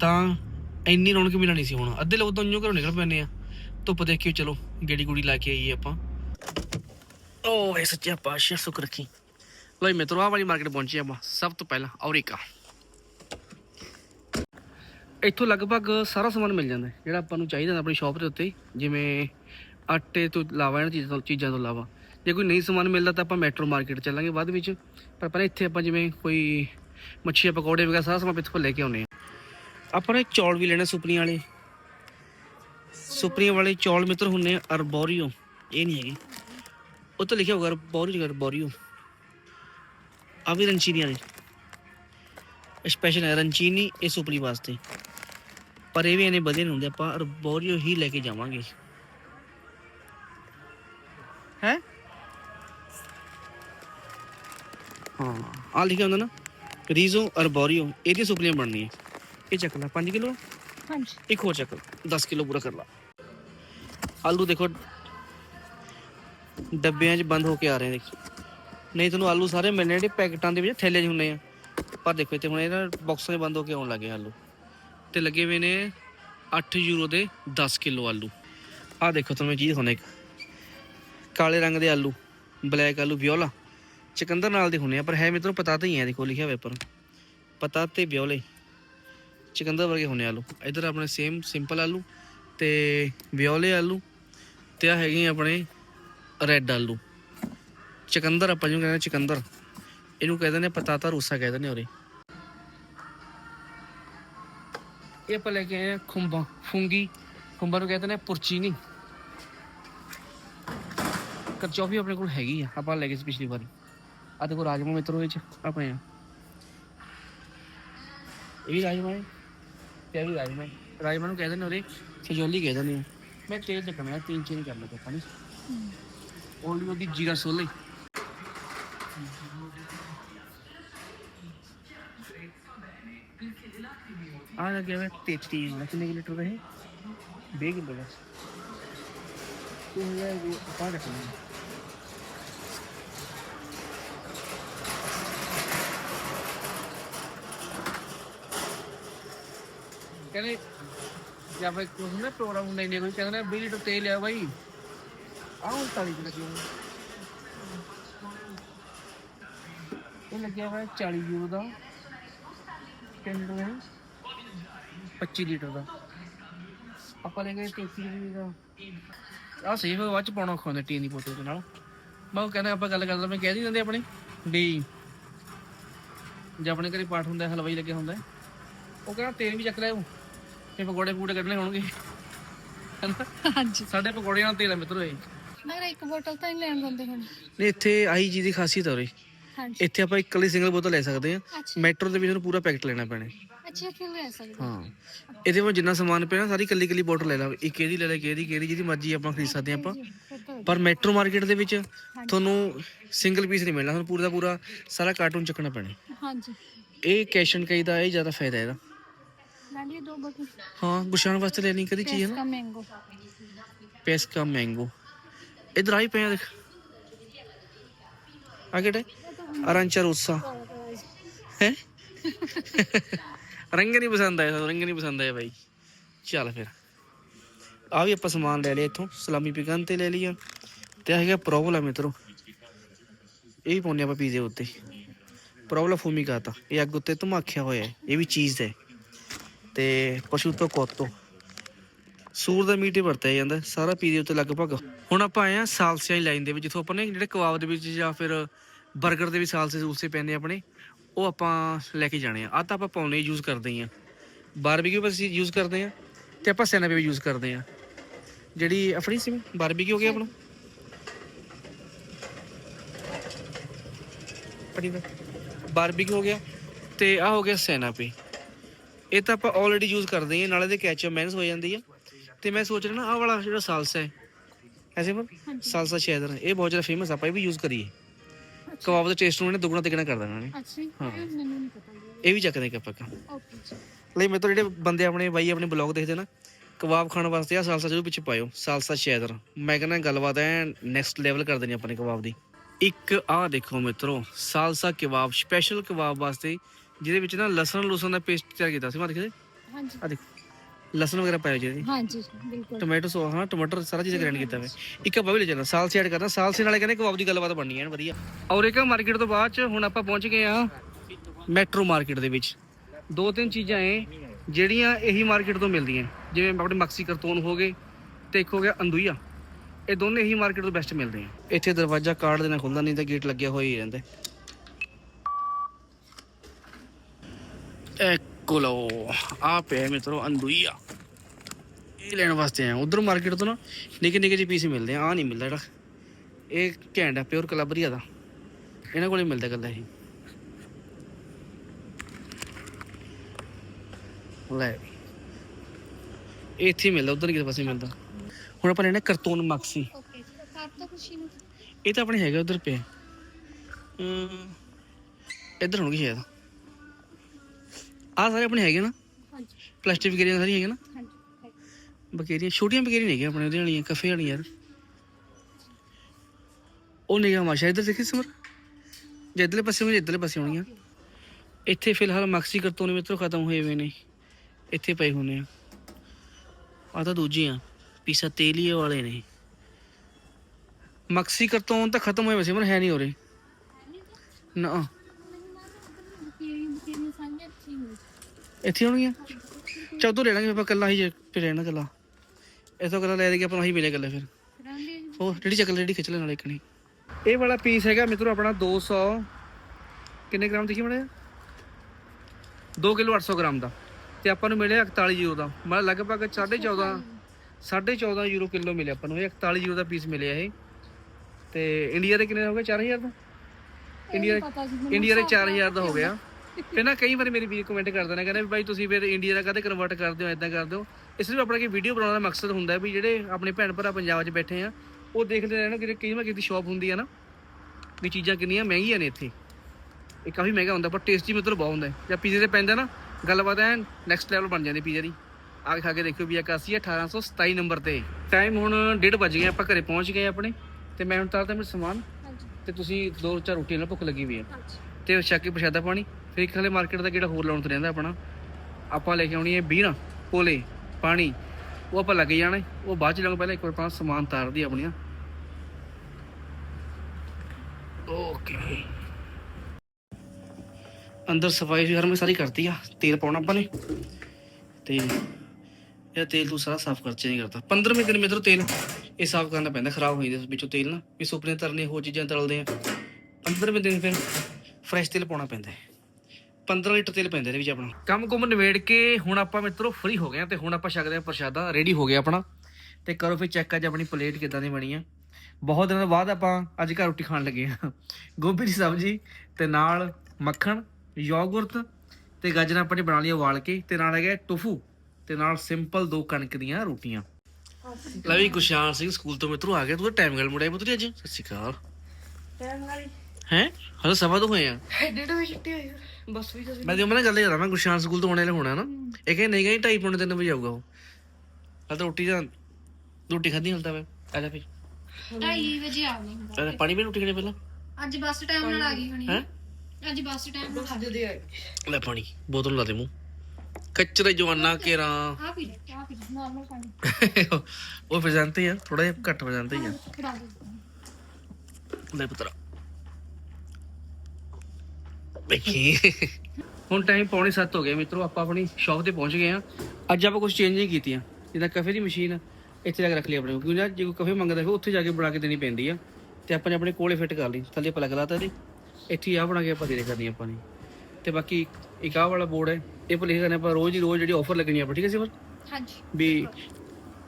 ਤਾਂ ਇੰਨੀ ਰੌਣਕ ਮੇਲਾ ਨਹੀਂ ਸੀ ਹੋਣਾ। ਅੱਧੇ ਲੋਕ ਤਾਂ ਉਈਓ ਘਰੋਂ ਨਿਕਲ ਪੈਂਦੇ ਆ। ਧੁੱਪ ਦੇਖ ਕੇ ਚਲੋ ਗੇੜੀ ਗੁੜੀ ਲਾ ਕੇ ਆਈਏ ਆਪਾਂ। ਓ, ਇਹ ਸੱਚਾ ਪਾਸ਼ਾ ਸੁਖ ਰੱਖੀ। ਲੋਈ ਮਿੱਤਰੋ ਆਹ ਵਾਲੀ ਮਾਰਕੀਟ ਪਹੁੰਚੇ ਆਪਾਂ, ਸਭ ਤੋਂ ਪਹਿਲਾਂ ਔਰਿਕਾ ਇੱਥੋਂ ਲਗਭਗ ਸਾਰਾ ਸਮਾਨ ਮਿਲ ਜਾਂਦਾ ਜਿਹੜਾ ਆਪਾਂ ਨੂੰ ਚਾਹੀਦਾ ਆਪਣੀ ਸ਼ਾਪ ਦੇ ਉੱਤੇ, ਜਿਵੇਂ ਆਟੇ ਤੋਂ ਇਲਾਵਾ ਇਹਨਾਂ ਚੀਜ਼ਾਂ ਤੋਂ ਚੀਜ਼ਾਂ ਤੋਂ ਇਲਾਵਾ। ਜੇ ਕੋਈ ਨਹੀਂ ਸਮਾਨ ਮਿਲਦਾ ਤਾਂ ਆਪਾਂ ਮੈਟਰੋ ਮਾਰਕੀਟ ਚੱਲਾਂਗੇ ਬਾਅਦ ਵਿੱਚ, ਪਰ ਪਹਿਲਾਂ ਇੱਥੇ ਆਪਾਂ ਜਿਵੇਂ ਕੋਈ ਮੱਛੀਆਂ ਪਕੌੜੇ ਵਗੈਰਾ ਸਾਰਾ ਸਮਾਨ ਇੱਥੋਂ ਲੈ ਕੇ ਆਉਨੇ ਆ ਆਪਾਂ ਨੇ ਚੌਲ ਵੀ ਲੈਣੇ ਸੁਪਰੀਆਂ ਵਾਲੇ। ਸੁਪਰੀਆਂ ਵਾਲੇ ਚੌਲ ਮਿੱਤਰ ਹੁੰਨੇ ਅਰਬੋਰੀਓ, ਇਹ ਨਹੀਂ ਹੈਗੇ। ਉਹ ਤਾਂ ਲਿਖਿਆ ਹੋਊਗਾ ਅਰਬੋਰੀਓ ਅਰਬੋਰੀਓ। ਆ ਵੀ ਰੰਚੀਨੀ ਵਾਲੇ। ਸਪੈਸ਼ਲ ਹੈ ਰੰਚੀਨੀ ਇਹ ਸੁਪਰੀ ਵਾਸਤੇ। ਪਰ ਇਹ ਵੀ ਇਹਨੇ ਵਧੀਆ ਨਹੀਂ ਹੁੰਦੇ ਆਪਾਂ ਅਰਬੋਰੀਓ ਹੀ ਲੈ ਕੇ ਜਾਵਾਂਗੇ। ਹੈ? ਹਾਂ ਆ ਲਿਖਿਆ ਹੁੰਦਾ ਨਾ ਰੀਜ਼ੋ ਅਰਬੋਰੀਓ ਇਹਦੀ ਸੁਪਰੀਆਂ ਬਣਨੀਆਂ। ਇਹ ਚੱਕ ਲੈ 5 ਕਿਲੋ? ਹਾਂਜੀ ਇੱਕ ਹੋਰ ਚੱਕ 10 ਕਿਲੋ ਪੂਰਾ ਕਰ ਲਾ। ਆਲੂ ਦੇਖੋ ਡੱਬਿਆਂ 'ਚ ਬੰਦ ਹੋ ਕੇ ਆ ਰਹੇ ਨੇ। ਦੇਖੋ ਨਹੀਂ, ਤੁਹਾਨੂੰ ਆਲੂ ਸਾਰੇ ਮਿਲਣੇ ਜਿਹੜੇ ਪੈਕਟਾਂ ਦੇ ਵਿੱਚ ਥੈਲੇ 'ਚ ਹੁੰਦੇ ਆ। ਪਰ ਦੇਖੋ, ਇੱਥੇ ਹੁਣ ਇਹਨਾਂ ਬਾਕਸਾਂ 'ਚ ਬੰਦ ਹੋ ਕੇ ਆਉਣ ਲੱਗੇ ਆਲੂ। ਤੇ ਲੱਗੇ ਹੋਏ ਨੇ 8 ਯੂਰੋ ਦੇ 10 ਕਿਲੋ ਆਲੂ। ਆਹ ਦੇਖੋ ਤੁਹਾਨੂੰ ਮੈਂ ਚੀਜ਼ ਦਿਖਾਉਣਾ ਇੱਕ। ਕਾਲੇ ਰੰਗ ਦੇ ਆਲੂ ਬਲੈਕ ਆਲੂ ਵਿਓਲਾ ਚਕੰਦਰ ਨਾਲ ਦੇ ਹੁੰਦੇ ਆ, ਪਰ ਹੈ ਮਿੱਤਰੋ ਪਤਾ ਤਾਂ ਹੀ ਹੈ, ਦੇਖੋ, ਲਿਖਿਆ ਹੋਇਆ ਪਰ। ਪਤਾ ਤੇ ਵਿਓਲੇ ਚਿਕੰਦਰ ਵਰਗੇ ਹੁੰਦੇ ਆਲੂ। ਇਧਰ ਆਪਣੇ ਸੇਮ ਸਿੰਪਲ ਆਲੂ ਤੇ ਵਿਓਲੇ ਆਲੂ। ਤੇ ਆ ਹੈਗੇ ਆ ਆਪਣੇ ਰੈੱਡ ਆਲੂ। ਚਿਕੰਦਰ ਆਪਾਂ ਜਿਹਨੂੰ ਕਹਿੰਦੇ ਚਿਕੰਦਰ। ਇਹਨੂੰ ਕਹਿੰਦੇ ਨੇ ਪਤਾਤਾ ਰੂਸਾ ਕਹਿੰਦੇ ਨੇ ਉਰੇ। ਇਹ ਆਪਾਂ ਲੈ ਕੇ ਆਏ ਆ ਖੁੰਬਾਂ ਫੁੰਗੀ। ਖੁੰਬਾਂ ਨੂੰ ਕਹਿੰਦੇ ਨੇ ਪੁਰਚੀਨੀ। ਕਚੌਫੀ ਆਪਣੇ ਕੋਲ ਹੈਗੀ ਆ ਆਪਾਂ ਲੈ ਗਏ ਸੀ ਪਿਛਲੀ ਵਾਰੀ। ਆ ਦੇਖੋ ਰਾਜਮਾ ਮਿੱਤਰੋ ਵਿੱਚ ਆਪਣੇ ਆ। ਇਹ ਵੀ ਰਾਜਮਾ ਹੈ ਤੇ ਵੀ ਰਾਜਮਾ ਹੈ ਰਾਜਮਾ ਨੂੰ ਕਹਿੰਦੇ ਨੇ ਉਹਦੇ ਸਜੋਲੀ ਕਹਿੰਦੇ ਨੇ ਮੈਂ ਤੇਲ ਚੱਕਣਾ ਤਿੰਨ ਚੇਂਜ ਕਰ ਲਗਾ ਪਾਣੀ ਓਲੀ ਉਹਦੀ ਜੀਰਾ ਸੋਲੇ ਆ ਲੱਗਿਆ ਵੇ 33 ਕਿੰਨੇ ਲੀਟਰ ਦਾ ਹੈ 20 ਕਿਲੋ ਦਾ ਤੂੰ ਇਹ ਪਾ ਰੱਖਣਾ ਕਹਿੰਦੇ, ਜਾਂ ਫਿਰ ਕੁਝ ਨਾ ਪ੍ਰੋਗਰਾਮ ਹੁੰਦਾ ਇੰਡੀਆ ਕੋਈ ਕਹਿੰਦਾ 20 ਲੀਟਰ ਤੇਲ ਆ ਬਾਈ। ਆਹ 39 ਕਿਲੋ ਕਿਉਂ ਇਹ ਲੱਗਿਆ ਹੋਇਆ 40 ਯੂਰੋ ਦਾ। ਕਿੰਨਾ ਹੈ। 25 ਲੀਟਰ ਦਾ। ਆਪਾਂ ਲੈ ਗਏ 33 ਲੀਟਰ ਦਾ। ਆ ਸਹੀ ਹੋਇਆ ਬਾਅਦ ਚ ਪਾਉਣਾ ਖਾਂਦੇ ਟੀਨ ਦੀ ਬੋਤਲ ਦੇ ਨਾਲ। ਮੈਂ ਉਹ ਕਹਿੰਦਾ ਆਪਾਂ ਗੱਲ ਕਰਦਾ ਮੈਂ ਕਹਿ ਨਹੀਂ ਦਿੰਦੇ ਆਪਣੇ। ਵੀ ਜੇ ਆਪਣੇ ਘਰੇ ਪਾਠ ਹੁੰਦਾ ਹਲਵਾਈ ਲੱਗਿਆ ਹੁੰਦਾ। ਉਹ ਕਹਿੰਦਾ ਤੇਲ ਵੀ ਚੱਕ ਲਿਆਓ ਤੇ। ਪਕੌੜੇ ਪੂੜੇ ਕੱਢਣੇ ਹੋਣਗੇ? ਹਾਂਜੀ। ਸਾਡੇ ਪਕੌੜਿਆਂ ਨਾਲ ਤੇਲ ਹੈ ਮਿੱਤਰੋ ਇਹ। ਮੈਂ ਇੱਕ ਬੋਤਲ ਤਾਂ ਹੀ ਲੈਣ ਦਿੰਦੇ ਹੁਣ। ਨਹੀਂ ਇੱਥੇ ਆਹੀ ਜੀ ਦੀ ਖਾਸੀਅਤ ਹੈ ਉਰੇ। ਹਾਂਜੀ। ਇੱਥੇ ਆਪਾਂ ਇਕੱਲੀ ਸਿੰਗਲ ਬੋਤਲ ਲੈ ਸਕਦੇ ਆ ਅੱਛਾ। ਮੈਟਰੋ ਦੇ ਵਿੱਚ ਤੁਹਾਨੂੰ ਪੂਰਾ ਪੈਕਟ ਲੈਣਾ ਪੈਣਾ। ਹੈ। ਅੱਛਾ ਕਿਉਂ ਲੈ ਸਕਦੇ ਹਾਂ? ਇਹਦੇ ਵਿੱਚ ਜਿੰਨਾ ਸਮਾਨ ਪਿਆ ਨਾ ਸਾਰੀ ਇਕੱਲੀ ਇਕੱਲੀ ਬੋਤਲ ਲੈ ਲਓ ਇੱਕ ਇਹਦੀ ਲੈ ਲੈ ਕਿਹਦੀ ਕਿਹਦੀ ਜਿਹਦੀ ਮਰਜ਼ੀ ਆਪਾਂ ਖਰੀਦ ਸਕਦੇ ਹਾਂ ਆਪਾਂ। ਪਰ ਮੈਟਰੋ ਮਾਰਕੀਟ ਦੇ ਵਿੱਚ ਤੁਹਾਨੂੰ ਸਿੰਗਲ ਪੀਸ ਨਹੀਂ ਮਿਲਣਾ। ਤੁਹਾਨੂੰ ਪੂਰਾ ਦਾ ਪੂਰਾ ਸਾਰਾ ਕਾਰਟੂਨ ਚੱਕਣਾ ਪੈਣਾ। ਹਾਂਜੀ। ਇਹ ਕੈਸ਼ ਐਂਡ ਕੈਰੀ ਦਾ ਇਹ ਜ਼ਿਆਦਾ ਫਾਇਦਾ ਇਹਦਾ। ਲੈ ਲਈਏ ਦੋ ਬਟਨ। ਹਾਂ ਗੁਸ਼ਾਨ ਵਾਸਤੇ ਲੈਣੀ ਕਦੀ ਚੀਜ਼ ਹੈ ਨਾ? ਮੈਂਗੋ ਪੈਸਕਾ ਮੈਂਗੋ ਇਧਰ ਆਈ ਪਿਆ ਦੇਖ। ਆ ਕਿਹੜਾ? ਹੈ? ਰੂਸਾ ਹੈ ਰੰਗ ਨਹੀਂ ਪਸੰਦ ਆਇਆ ਸਾਨੂੰ, ਰੰਗ ਨਹੀਂ ਪਸੰਦ ਆਇਆ ਬਾਈ। ਚੱਲ ਫਿਰ। ਆ ਵੀ ਆਪਾਂ ਸਮਾਨ ਲੈ ਲਿਆ ਇੱਥੋਂ ਸਲਾਮੀ ਪਿਕਨ ਤੇ ਲੈ ਲਿਆ ਤੇ ਆ ਹੈਗਾ ਪ੍ਰੋਬਲਮ ਮਿੱਤਰੋ। ਇਹ ਵੀ ਪਾਉਂਦੇ ਆਪਾਂ ਪੀਜ਼ੇ ਉੱਤੇ। ਪ੍ਰੋਬਲਮ ਫੂਮੀਗਾ ਤਾਂ ਇਹ ਅੱਗ ਉੱਤੇ ਧਮਾਖਿਆ ਹੋਇਆ ਹੈ। ਇਹ ਵੀ ਚੀਜ਼ ਹੈ। ਤੇ ਪਸ਼ੂ ਤੋਂ ਕੋਤੋ ਸੂਰ ਦਾ ਮੀਟ ਹੀ ਵਰਤਿਆ ਜਾਂਦਾ। ਸਾਰਾ ਪੀਜ਼ੇ ਉੱਤੇ ਲਗਭਗ। ਹੁਣ ਆਪਾਂ ਆਏ ਆ ਸਾਲਸਿਆਂ ਦੀ ਲਾਈਨ ਦੇ ਵਿੱਚ ਜਿੱਥੋਂ ਆਪਾਂ ਨੇ ਜਿਹੜੇ ਕਬਾਬ ਦੇ ਵਿੱਚ ਜਾਂ ਫਿਰ 버ਗਰ ਦੇ ਵੀ ਸਾਲਸੇ ਸੂਲਸੇ ਪੈਂਦੇ ਆ ਆਪਣੇ ਉਹ ਆਪਾਂ ਲੈ ਕੇ ਜਾਣੇ ਆ। ਆ ਤਾਂ ਆਪਾਂ ਪਾਉਣੇ ਯੂਜ਼ ਕਰਦੇ ਆ। ਬਾਰਬੀਕਿਊ ਪਰ ਅਸੀਂ ਯੂਜ਼ ਕਰਦੇ ਆ ਤੇ ਆਪਾਂ ਸੈਨਾ ਵੀ ਯੂਜ਼ ਕਰਦੇ ਆ। ਜਿਹੜੀ ਆਪਣੀ ਸੀ ਬਾਰਬੀਕਿਊ ਹੋ ਗਿਆ ਆਪਣਾ? ਪੜੀ ਦਾ ਬਾਰਬੀਕਿਊ ਹੋ ਗਿਆ ਤੇ ਆ ਹੋ ਗਿਆ ਸੈਨਾ ਪੇ ਇਹ ਤਾਂ ਆਪਾਂ ਆਲਰੇਡੀ ਯੂਜ਼ ਕਰਦੇ ਆ ਨਾਲੇ ਦੇ ਕੈਚਅਪ ਮੈਨਸ ਹੋ ਜਾਂਦੀ ਆ। ਤੇ ਮੈਂ ਸੋਚ ਰਿਹਾ ਨਾ ਆਹ ਵਾਲਾ ਜਿਹੜਾ ਸਾਲਸਾ ਹੈ ਐਸੇ ਮਨ ਸਾਲਸਾ ਸ਼ੈਦਰ ਇਹ ਬਹੁਤ ਜ਼ਿਆਦਾ ਫੇਮਸ ਆਪਾਂ ਇਹ ਵੀ ਯੂਜ਼ ਕਰੀਏ। ਕਬਾਬ ਦੇ ਟੇਸਟ ਨੂੰ ਇਹਨੇ ਦੁੱਗਣਾ ਤਿੱਗਣਾ ਕਰ ਦੇਣਾ ਨੇ ਅੱਛਾ ਜੀ ਹਾਂ। ਇਹ ਮੈਨੂੰ ਨਹੀਂ ਪਤਾ ਜੀ। ਇਹ ਵੀ ਚੱਕਦੇ ਕਿ ਆਪਾਂ ਓਕੇ ਜੀ। ਲਈ ਮੇਰੇ ਤੋਂ ਜਿਹੜੇ ਬੰਦੇ ਆਪਣੇ ਬਾਈ ਆਪਣੇ ਬਲੌਗ ਦੇਖਦੇ ਨਾ ਕਬਾਬ ਖਾਣ ਵਾਸਤੇ ਆ ਸਾਲਸਾ ਜ਼ਰੂਰ ਪਿੱਛੇ ਪਾਇਓ ਸਾਲਸਾ ਸ਼ੈਦਰ ਮੈਂ ਕਹਿੰਦਾ ਗੱਲਬਾਤ ਐ ਨੈਕਸਟ ਲੈਵਲ ਕਰ ਦੇਣੀ ਆਪਣੇ ਕਬਾਬ ਦੀ। ਇੱਕ ਆਹ ਦੇਖੋ ਮਿੱਤਰੋ ਸਾਲਸਾ ਕਬਾਬ ਸਪੈਸ਼ਲ ਕਬਾਬ ਵਾਸਤੇ ਜਿਹਦੇ ਵਿੱਚ ਨਾ ਲਸਣ ਲੂਸਣ ਦਾ ਪੇਸਟ ਤਿਆਰ ਕੀਤਾ ਸੀ ਮੈਂ ਦੇਖਿਆ ਹਾਂਜੀ। ਆ ਦੇਖੋ। ਲਸਣ ਵਗੈਰਾ ਪਾਇਆ ਜਿਹਦੇ ਹਾਂਜੀ ਬਿਲਕੁਲ। ਟੋਮੈਟੋ ਸੌਸ ਹਾਂ ਟਮਾਟਰ ਸਾਰਾ ਚੀਜ਼ ਗ੍ਰਾਈਂਡ ਕੀਤਾ ਹੋਇਆ ਇੱਕ ਆਪਾਂ ਵੀ ਲੈ ਜਾਣਾ ਸਾਲਸੇ ਐਡ ਕਰਨਾ ਸਾਲਸੇ ਨਾਲੇ ਕਹਿੰਦੇ ਕਬਾਬ ਦੀ ਗੱਲਬਾਤ ਬਣਨੀ ਐਨ ਵਧੀਆ। ਔਰੇਕਾ ਮਾਰਕੀਟ ਤੋਂ ਬਾਅਦ ਚ ਹੁਣ ਆਪਾਂ ਪਹੁੰਚ ਗਏ ਆ ਮੈਟਰੋ ਮਾਰਕੀਟ ਦੇ ਵਿੱਚ। ਦੋ ਤਿੰਨ ਚੀਜ਼ਾਂ ਐ ਜਿਹੜੀਆਂ ਇਹੀ ਮਾਰਕੀਟ ਤੋਂ ਮਿਲਦੀਆਂ ਜਿਵੇਂ ਆਪਣੇ ਮਕਸੀ ਕਰਤੂਨ ਹੋ ਗਏ ਤੇ ਇੱਕ ਹੋ ਗਿਆ ਅੰਦੂਈਆ। ਇਹ ਦੋਨੇ ਇਹੀ ਮਾਰਕੀਟ ਤੋਂ ਬੈਸਟ ਮਿਲਦੇ ਆ। ਇੱਥੇ ਦਰਵਾਜ਼ਾ ਕਾਰਡ ਦੇ ਨਾਲ ਖੁੱਲਦਾ ਨਹੀਂ ਤਾਂ ਗੇਟ ਲੱਗਿਆ ਹੋਇਆ ਹੀ ਰਹਿੰਦਾ। ਕੋਲੋ ਆ ਪਿਆ ਮਿੱਤਰੋ ਅੰਦੂਈਆ। ਲੈਣ ਵਾਸਤੇ ਆਇਆ ਉਧਰ ਮਾਰਕੀਟ ਤੋਂ ਨਾ ਨਿੱਕੇ ਨਿੱਕੇ ਜਿਹੇ ਪੀਸ ਮਿਲਦੇ ਆ ਆ ਨਹੀਂ ਮਿਲਦਾ ਜਿਹੜਾ। ਇਹ ਘੈਂਟ ਆ ਪਿਓਰ ਕਲਬਰੀਆ ਦਾ। ਇਹਨਾਂ ਕੋਲੇ ਮਿਲਦਾ ਗੱਲਾਂ ਇਹ। ਲੈ। ਇੱਥੇ ਮਿਲਦਾ ਉਧਰ ਕਿਸੇ ਪਾਸੇ ਮਿਲਦਾ। ਹੁਣ ਆਪਾਂ ਲੈਣਾ ਕਰਤੂਨ ਮਕਸੀ ਓਕੇ ਜੀ ਕਰ ਤਾਂ ਖੁਸ਼ੀ ਨੂੰ ਇਹ ਤਾਂ ਆਪਣੇ ਹੈਗਾ ਉਧਰ ਪਿਆ। ਅਮ, ਇੱਧਰ ਹੋਣਗੇ ਸ਼ਾਇਦ ਆ ਸਾਰੇ ਆਪਣੇ ਹੈਗੇ ਨਾ? ਹਾਂਜੀ। ਪਲਾਸਟਿਕ ਵਗੈਰੇ ਸਾਰੀ ਹੈਗੇ ਨਾ? ਬਕੇਰੀਆਂ, ਛੋਟੀਆਂ ਬਕੇਰੀਆਂ ਨਹੀਂ ਹੈਗੀਆਂ ਆਪਣੇ ਉਹਦੇ ਵਾਲੀਆਂ, ਕਫੇ ਵਾਲੀਆਂ ਯਾਰ। ਉਹ ਨਿਗਾ ਮਾਸ਼ਾ, ਇੱਧਰ ਦੇਖੀ ਸਮਰ? ਜਿੱਧਰਲੇ ਪਾਸੇ ਹੋਣਗੀਆਂ, ਇੱਧਰਲੇ ਪਾਸੇ ਹੋਣਗੀਆਂ। ਇੱਥੇ ਫਿਲਹਾਲ ਮਕਸੀ ਕਰਤੋਨੇ ਮਿੱਤਰੋ, ਖਤਮ ਹੋਏ ਹੋਏ ਨੇ। ਇੱਥੇ ਪਏ ਹੋਣੇ ਆ। ਆ ਤਾਂ ਦੂਜੀਆਂ, ਪੀਸਾ ਤੇਲੀਏ ਵਾਲੇ ਨੇ। ਮਕਸੀ ਕਰਤੋਨ ਤਾਂ ਖਤਮ ਹੋਏ ਵੈਸੇ ਮਨ ਹੈ ਨਹੀਂ ਹੋ ਨਾ। ਇੱਥੇ ਹੋਣਗੀਆਂ? ਚਲ ਤੂੰ ਲੈ ਲਾਂਗੇ ਆਪਾਂ ਕੱਲਾ ਹੀ ਜੇ ਰਹਿਣਾ ਕੱਲਾ ਇਥੋਂ ਕੱਲਾ ਲੈ ਦੇ ਕੇ ਆਪਾਂ ਆਹੀ ਮਿਲੇ ਕੱਲੇ ਫਿਰ। ਉਹ ਜਿਹੜੀ ਚੱਕਲ ਜਿਹੜੀ ਖਿੱਚ ਲੈ ਨਾਲ ਇੱਕ ਨਹੀਂ। ਇਹ ਵਾਲਾ ਪੀਸ ਹੈਗਾ ਮਿੱਤਰੋ ਆਪਣਾ 200 ਕਿੰਨੇ ਗ੍ਰਾਮ ਦੇਖੀ ਮੜਿਆ 2 ਕਿਲੋ 800 ਗ੍ਰਾਮ ਦਾ। ਤੇ ਆਪਾਂ ਨੂੰ ਮਿਲਿਆ 41 ਯੂਰੋ ਦਾ। ਮਤਲਬ ਲਗਭਗ 14.5 14.5 ਯੂਰੋ ਕਿਲੋ ਮਿਲਿਆ ਆਪਾਂ ਨੂੰ। ਇਹ 41 ਯੂਰੋ ਦਾ ਪੀਸ ਮਿਲਿਆ ਇਹ। ਤੇ ਇੰਡੀਆ ਦੇ ਕਿੰਨੇ ਹੋ ਗਿਆ? 4000 ਦਾ? ਇੰਡੀਆ ਇੰਡੀਆ ਦੇ 4000 ਦਾ ਹੋ ਗਿਆ। ਤੇ ਨਾ ਕਈ ਵਾਰ ਮੇਰੀ ਵੀਰ ਕਮੈਂਟ ਕਰਦੇ ਨੇ ਕਹਿੰਦੇ ਵੀ ਬਾਈ ਤੁਸੀਂ ਫਿਰ ਇੰਡੀਆ ਦਾ ਕਾਹਦੇ ਕਨਵਰਟ ਕਰਦੇ ਹੋ ਇਦਾਂ ਕਰਦੇ ਹੋ? ਇਸ ਲਈ ਆਪਣਾ ਕੀ ਵੀਡੀਓ ਬਣਾਉਣ ਦਾ ਮਕਸਦ ਹੁੰਦਾ ਵੀ ਜਿਹੜੇ ਆਪਣੇ ਭੈਣ ਭਰਾ ਪੰਜਾਬ 'ਚ ਬੈਠੇ ਆ ਉਹ ਦੇਖਦੇ ਰਹਿਣ ਕਿ ਕਈ ਵਾਰ ਦੀ ਸ਼ਾਪ ਹੁੰਦੀ ਆ ਨਾ ਵੀ ਚੀਜ਼ਾਂ ਕਿੰਨੀਆਂ ਮਹਿੰਗੀਆਂ ਨੇ ਇੱਥੇ। ਇਹ ਕਾਫੀ ਮਹਿੰਗਾ ਹੁੰਦਾ ਪਰ ਟੇਸਟੀ ਮਤਲਬ ਬਹੁਤ ਹੁੰਦਾ ਜਾਂ ਪੀਜ਼ੇ ਤੇ ਪੈਂਦਾ ਨਾ ਗੱਲਬਾਤ ਐ ਨੈਕਸਟ ਲੈਵਲ ਬਣ ਜਾਂਦੀ ਪੀਜ਼ੇ ਦੀ। ਆ ਕੇ ਖਾ ਕੇ ਦੇਖਿਓ ਵੀ ਆਕਾਸੀ 1827 ਨੰਬਰ ਤੇ। ਟਾਈਮ ਹੁਣ 1:30 ਵੱਜ ਗਏ ਆਪਾਂ ਘਰੇ ਪਹੁੰਚ ਗਏ ਆਪਣੇ। ਤੇ ਮੈਂ ਹੁਣ ਤਾਰਦਾ ਮੇਰਾ ਸਮਾਨ। ਤੇ ਤੁਸੀਂ ਦੋ ਚਾਰ ਰੋਟੀਆਂ ਨਾਲ ਭੁੱਖ ਲੱਗੀ ਵੀ ਹੈ। ਤੇ ਛੱਕ ਕੇ ਪ੍ਰਸ਼ਾਦਾ ਪਾਣੀ ਫਿਰ ਇੱਕ ਹਲੇ ਮਾਰਕੀਟ ਦਾ ਕਿਹੜਾ ਹੋਰ ਲਾਉਣ ਤੇ ਰਹਿੰਦਾ ਆਪਣਾ। ਆਪਾਂ ਲੈ ਕੇ ਆਉਣੀ ਹੈ ਬੀਨਾ ਪੋਲੇ, ਪਾਣੀ, ਉਹ ਆਪਾਂ ਲੱਗ ਜਾਣਾ ਉਹ ਬਾਅਦ ਚ ਲਾਂਗੇ ਪਹਿਲਾਂ ਇੱਕ ਵਾਰ ਆਪਾਂ ਸਮਾਨ ਤਾਰਦੀ ਆਪਣੀਆਂ। ਓਕੇ ਅੰਦਰ ਸਫ਼ਾਈ ਹਰ ਮੈਂ ਸਾਰੀ ਕਰਤੀ ਆ, ਤੇਲ ਪਾਉਣਾ ਆਪਾਂ ਨੇ। ਤੇ ਇਹ ਤੇਲ ਤੂੰ ਸਾਰਾ ਸਾਫ਼ ਕਰਚੇ ਨਹੀਂ ਕਰਦਾ। 15 ਮਿੰਟ ਮੇਰੇ ਤੇਲ, ਇਹ ਸਾਫ਼ ਕਰਨਾ ਪੈਂਦਾ ਖਰਾਬ ਹੋ ਜਾਂਦਾ ਵਿੱਚੋਂ ਤੇਲ ਨਾ। ਵੀ ਸੁਪਨੇ ਤਰਨੇ ਹੋ ਚੀਜ਼ਾਂ ਤਲਦੇ ਆ। 15 ਦਿਨ ਫਿਰ ਫਰੈਸ਼ ਤੇਲ ਪਾਉਣਾ ਪੈਂਦਾ ਹੈ। 15 ਲੀਟਰ ਤੇਲ ਪੈਂਦਾ ਇਹਦੇ ਵਿੱਚ ਆਪਣਾ। ਕੰਮ ਕੁਮ ਨਿਬੇੜ ਕੇ ਹੁਣ ਆਪਾਂ ਮਿੱਤਰੋ ਫ੍ਰੀ ਹੋ ਗਏ ਆ ਤੇ ਹੁਣ ਆਪਾਂ ਛਕਦੇ ਆ ਪ੍ਰਸ਼ਾਦਾ ਰੈਡੀ ਹੋ ਗਿਆ ਆਪਣਾ। ਤੇ ਕਰੋ ਫਿਰ ਚੈੱਕ ਅੱਜ ਆਪਣੀ ਪਲੇਟ ਕਿਦਾਂ ਦੀ ਬਣੀ ਆ। ਬਹੁਤ ਦਿਨਾਂ ਬਾਅਦ ਆਪਾਂ ਅੱਜ ਘਰ ਰੋਟੀ ਖਾਣ ਲੱਗੇ ਆ। ਗੋਭੀ ਦੀ ਸਬਜ਼ੀ ਤੇ ਨਾਲ ਮੱਖਣ ਯੋਗੁਰਟ ਤੇ ਗਾਜਰਾਂ ਆਪਾਂ ਨੇ ਬਣਾ ਲਈਆਂ ਉਬਾਲ ਕੇ ਤੇ ਨਾਲ ਹੈਗਾ ਟੋਫੂ ਤੇ ਨਾਲ ਸਿੰਪਲ ਦੋ ਕਣਕ ਦੀਆਂ ਰੋਟੀਆਂ। ਲੈ ਵੀ ਗੁਸ਼ਾਨ ਸਿੰਘ ਸਕੂਲ ਤੋਂ ਮਿੱਤਰੋ ਆ ਗਿਆ ਤੂੰ ਟਾਈਮ ਗੱਲ ਮੁੜਿਆ ਪੁੱਤਰੀ ਅੱਜ। ਸਤਿ ਸ਼੍ਰੀ ਅਕਾਲ। ਹੈ। ਹਲੋ ਸਵਾ ਤੋਂ ਹੋਏ ਆ। ਡੇਢ ਵਜੇ ਛੁੱਟੀ ਹੋਈ ਬਸ ਵੀ ਤੁਸੀਂ ਮੈਂ ਤੇ ਉਹਨਾਂ ਨਾਲ ਗੱਲ ਕਰਾਂ ਮੈਂ ਗੁਸ਼ਾਨ ਸਕੂਲ ਤੋਂ ਆਉਣੇ ਵਾਲਾ ਹੋਣਾ ਨਾ। ਇਹ ਕਹਿੰਦੇ ਨਹੀਂ ਗਈ ਢਾਈ ਪੌਣੇ ਤਿੰਨ ਵਜੇ ਆਊਗਾ ਉਹ। ਹਲ ਤਾਂ ਰੋਟੀ ਦਾ ਰੋਟੀ ਖਾਧੀ ਹਲਦਾ ਵੇ ਆ ਜਾ ਫਿਰ। 2:30 ਵਜੇ ਆ ਗਈ ਹੁੰਦਾ ਅਰੇ ਪਾਣੀ ਵੀ ਰੋਟੀ ਖਾਣੇ ਪਹਿਲਾਂ? ਅੱਜ ਬੱਸ ਟਾਈਮ ਨਾਲ ਆ ਗਈ ਹੋਣੀ। ਹੈ? ਅੱਜ ਬੱਸ ਟਾਈਮ ਨਾਲ ਆ ਗਈ। ਲੈ ਪਾਣੀ ਬੋਤਲ ਲਾ ਦੇ ਮੂੰਹ। ਕੱਚਰੇ ਜਵਾਨਾ ਕੇਰਾ। ਆ ਪੀ ਲੈ ਆ ਪੀ ਲੈ ਨਾਰਮਲ ਪਾਣੀ। ਉਹ ਫਿਰ ਜਾਂਦੇ ਆ ਥੋੜਾ ਜਿਹਾ ਘੱਟ ਹੋ ਜਾਂਦੇ ਹੀ ਆ। ਖੜਾ ਦੇ। ਲੈ ਪੁੱਤਰਾ। ਦੇਖੀ। ਹੁਣ ਟਾਈਮ ਪੌਣੇ 7 ਹੋ ਗਿਆ ਮਿੱਤਰੋ ਆਪਾਂ ਆਪਣੀ ਸ਼ਾਪ ਤੇ ਪਹੁੰਚ ਗਏ ਆ ਅੱਜ ਆਪਾਂ ਕੁਝ ਚੇਂਜ ਨਹੀਂ ਕੀਤੀਆਂ। ਜਿੱਦਾਂ ਕਫੇ ਦੀ ਮਸ਼ੀਨ ਇੱਥੇ ਜਾ ਕੇ ਰੱਖ ਲਈ ਆਪਣੇ ਕੋਲ। ਕਿਉਂਕਿ ਨਾ ਜੇ ਕੋਈ ਕਫੇ ਮੰਗਦਾ ਫਿਰ ਉੱਥੇ ਜਾ ਕੇ ਬਣਾ ਕੇ ਦੇਣੀ ਪੈਂਦੀ ਆ। ਤੇ ਆਪਾਂ ਨੇ ਆਪਣੇ ਕੋਲੇ ਫਿੱਟ ਕਰ ਲਈ। ਥੱਲੇ ਪਲੱਗ ਲਾਤਾ ਇਹਦੇ। ਇੱਥੇ ਆ ਬਣਾ ਕੇ ਆਪਾਂ ਦੇ ਕਰਨੀ ਆਪਾਂ ਨੇ। ਤੇ ਬਾਕੀ ਇੱਕ ਆਹ ਵਾਲਾ ਬੋਰਡ ਹੈ। ਇਹ ਪਰ ਲਿਖ ਕਰਨੇ ਆਪਾਂ ਰੋਜ਼ ਹੀ ਰੋਜ਼ ਜਿਹੜੀ ਆਫਰ ਲੱਗਣੀ ਆਪਾਂ ਠੀਕ ਹੈ ਸਿਮਰ? ਹਾਂਜੀ। ਵੀ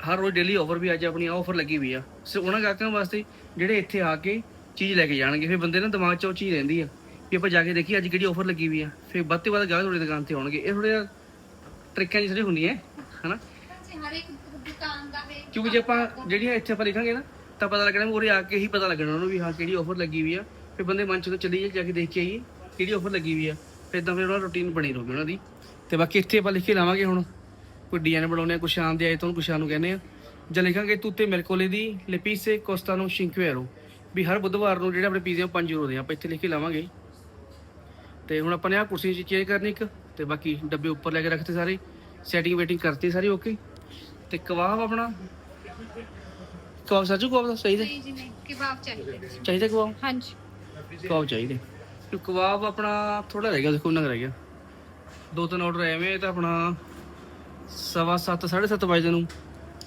ਹਰ ਰੋਜ਼ ਡੇਲੀ ਆਫਰ ਵੀ ਅੱਜ ਆਪਣੀ ਆਫਰ ਲੱਗੀ ਹੋਈ ਆ। ਸੋ ਉਹਨਾਂ ਗਾਹਕਾਂ ਵਾਸਤੇ ਜਿਹੜੇ ਇੱਥੇ ਆ ਕੇ ਚੀਜ਼ ਲੈ ਕੇ ਜਾਣਗੇ। ਫਿਰ ਬੰਦੇ ਨਾ ਦਿਮਾਗ 'ਚ ਉਹ ਚੀਜ਼ ਰਹਿੰਦੀ ਆ। ਵੀ ਆਪਾਂ ਜਾ ਕੇ ਦੇਖੀ ਅੱਜ ਕਿਹੜੀ ਆਫਰ ਲੱਗੀ ਹੋਈ ਆ। ਫਿਰ ਵੱਧ ਤੋਂ ਵੱਧ ਗਾਹਕ ਤੁਹਾਡੀ ਦੁਕਾਨ ਤੇ ਆਉਣਗੇ। ਇਹ ਥੋੜਾ ਟ੍ਰਿਕਾਂ ਜਿਹੀ ਹੁੰਦੀ ਹੈ ਹਨਾ? ਹਾਂਜੀ ਹਰ ਇੱਕ ਦੁਕਾਨ ਦਾ ਹੈ ਕਿਉਂਕਿ ਜੇ ਆਪਾਂ ਜਿਹੜੀਆਂ ਇੱਥੇ ਆਪਾਂ ਲਿਖਾਂਗੇ ਨਾ ਤਾਂ ਪਤਾ ਲੱਗਣਾ ਉਰੇ ਆ ਕੇ ਹੀ ਪਤਾ ਲੱਗਣਾ ਉਹਨੂੰ ਵੀ ਹਾਂ ਕਿਹੜੀ ਆਫਰ ਲੱਗੀ ਹੋਈ ਆ। ਫਿਰ ਬੰਦੇ ਮਨ ਚ ਤੋਂ ਚੱਲੀ ਜਾ ਕੇ ਦੇਖ ਕੇ ਆਈਏ ਕਿਹੜੀ ਆਫਰ ਲੱਗੀ ਹੋਈ ਆ। ਫਿਰ ਇਦਾਂ ਫਿਰ ਉਹਨਾਂ ਰੁਟੀਨ ਬਣੀ ਰਹੂਗੀ ਉਹਨਾਂ ਦੀ। ਤੇ ਬਾਕੀ ਇੱਥੇ ਆਪਾਂ ਲਿਖ ਕੇ ਲਾਵਾਂਗੇ ਹੁਣ। ਕੋਈ ਡਿਜ਼ਾਈਨ ਬਣਾਉਣੇ ਆ ਕੁਛ ਸ਼ਾਮ ਦੇ ਆਏ ਤੋਂ ਕੁਛ ਸ਼ਾਮ ਨੂੰ ਕਹਿੰਦੇ ਆ। ਜਾਂ ਲਿਖਾਂਗੇ ਤੁੱਤੇ ਮਿਰਕੋਲੇ ਦੀ ਲੈਪੀਸੇ ਕੋਸਟਾਨੋ ਸ਼ਿੰਕਵੇਰੋ ਵੀ ਹਰ ਬੁੱਧਵਾਰ ਨੂੰ ਜਿਹੜੇ ਆਪਣੇ ਪੀਜ਼ੇ 5 ਯੂਰੋ ਦੇ ਆ। ਆਪਾਂ ਇੱਥੇ ਲਿਖ ਕੇ ਲਾਵਾਂਗੇ। ਤੇ ਹੁਣ ਆਪਾਂ ਨੇ ਆ ਕੁਰਸੀ ਚੇਂਜ ਕਰਨੀ ਇੱਕ ਤੇ ਬਾਕੀ ਡੱਬੇ ਉੱਪਰ ਲੈ ਕੇ ਰੱਖਤੇ ਸਾਰੇ। ਸੈਟਿੰਗ ਵੇਟਿੰਗ ਕਰਤੀ ਸਾਰੀ ਓਕੇ ਤੇ ਕਬਾਬ ਆਪਣਾ? ਕਬਾਬ ਸਾਜੂ ਕਬਾਬ ਦਾ ਸਹੀ ਦੇ ਜੀ ਨਹੀਂ। ਕਬਾਬ ਚਾਹੀਦੇ ਚਾਹੀਦਾ ਕਬਾਬ? ਹਾਂਜੀ। ਕਬਾਬ ਚਾਹੀਦੇ। ਤੇ ਕਬਾਬ ਆਪਣਾ ਥੋੜਾ ਰਹਿ ਗਿਆ ਦੇਖੋ ਨਾ ਰਹਿ ਗਿਆ। ਦੋ ਤਿੰਨ ਆਰਡਰ ਆਏ ਵੇ ਤਾਂ ਆਪਣਾ ਸਵਾ ਸੱਤ, ਸਾਢੇ 7:30 ਵਜੇ ਨੂੰ।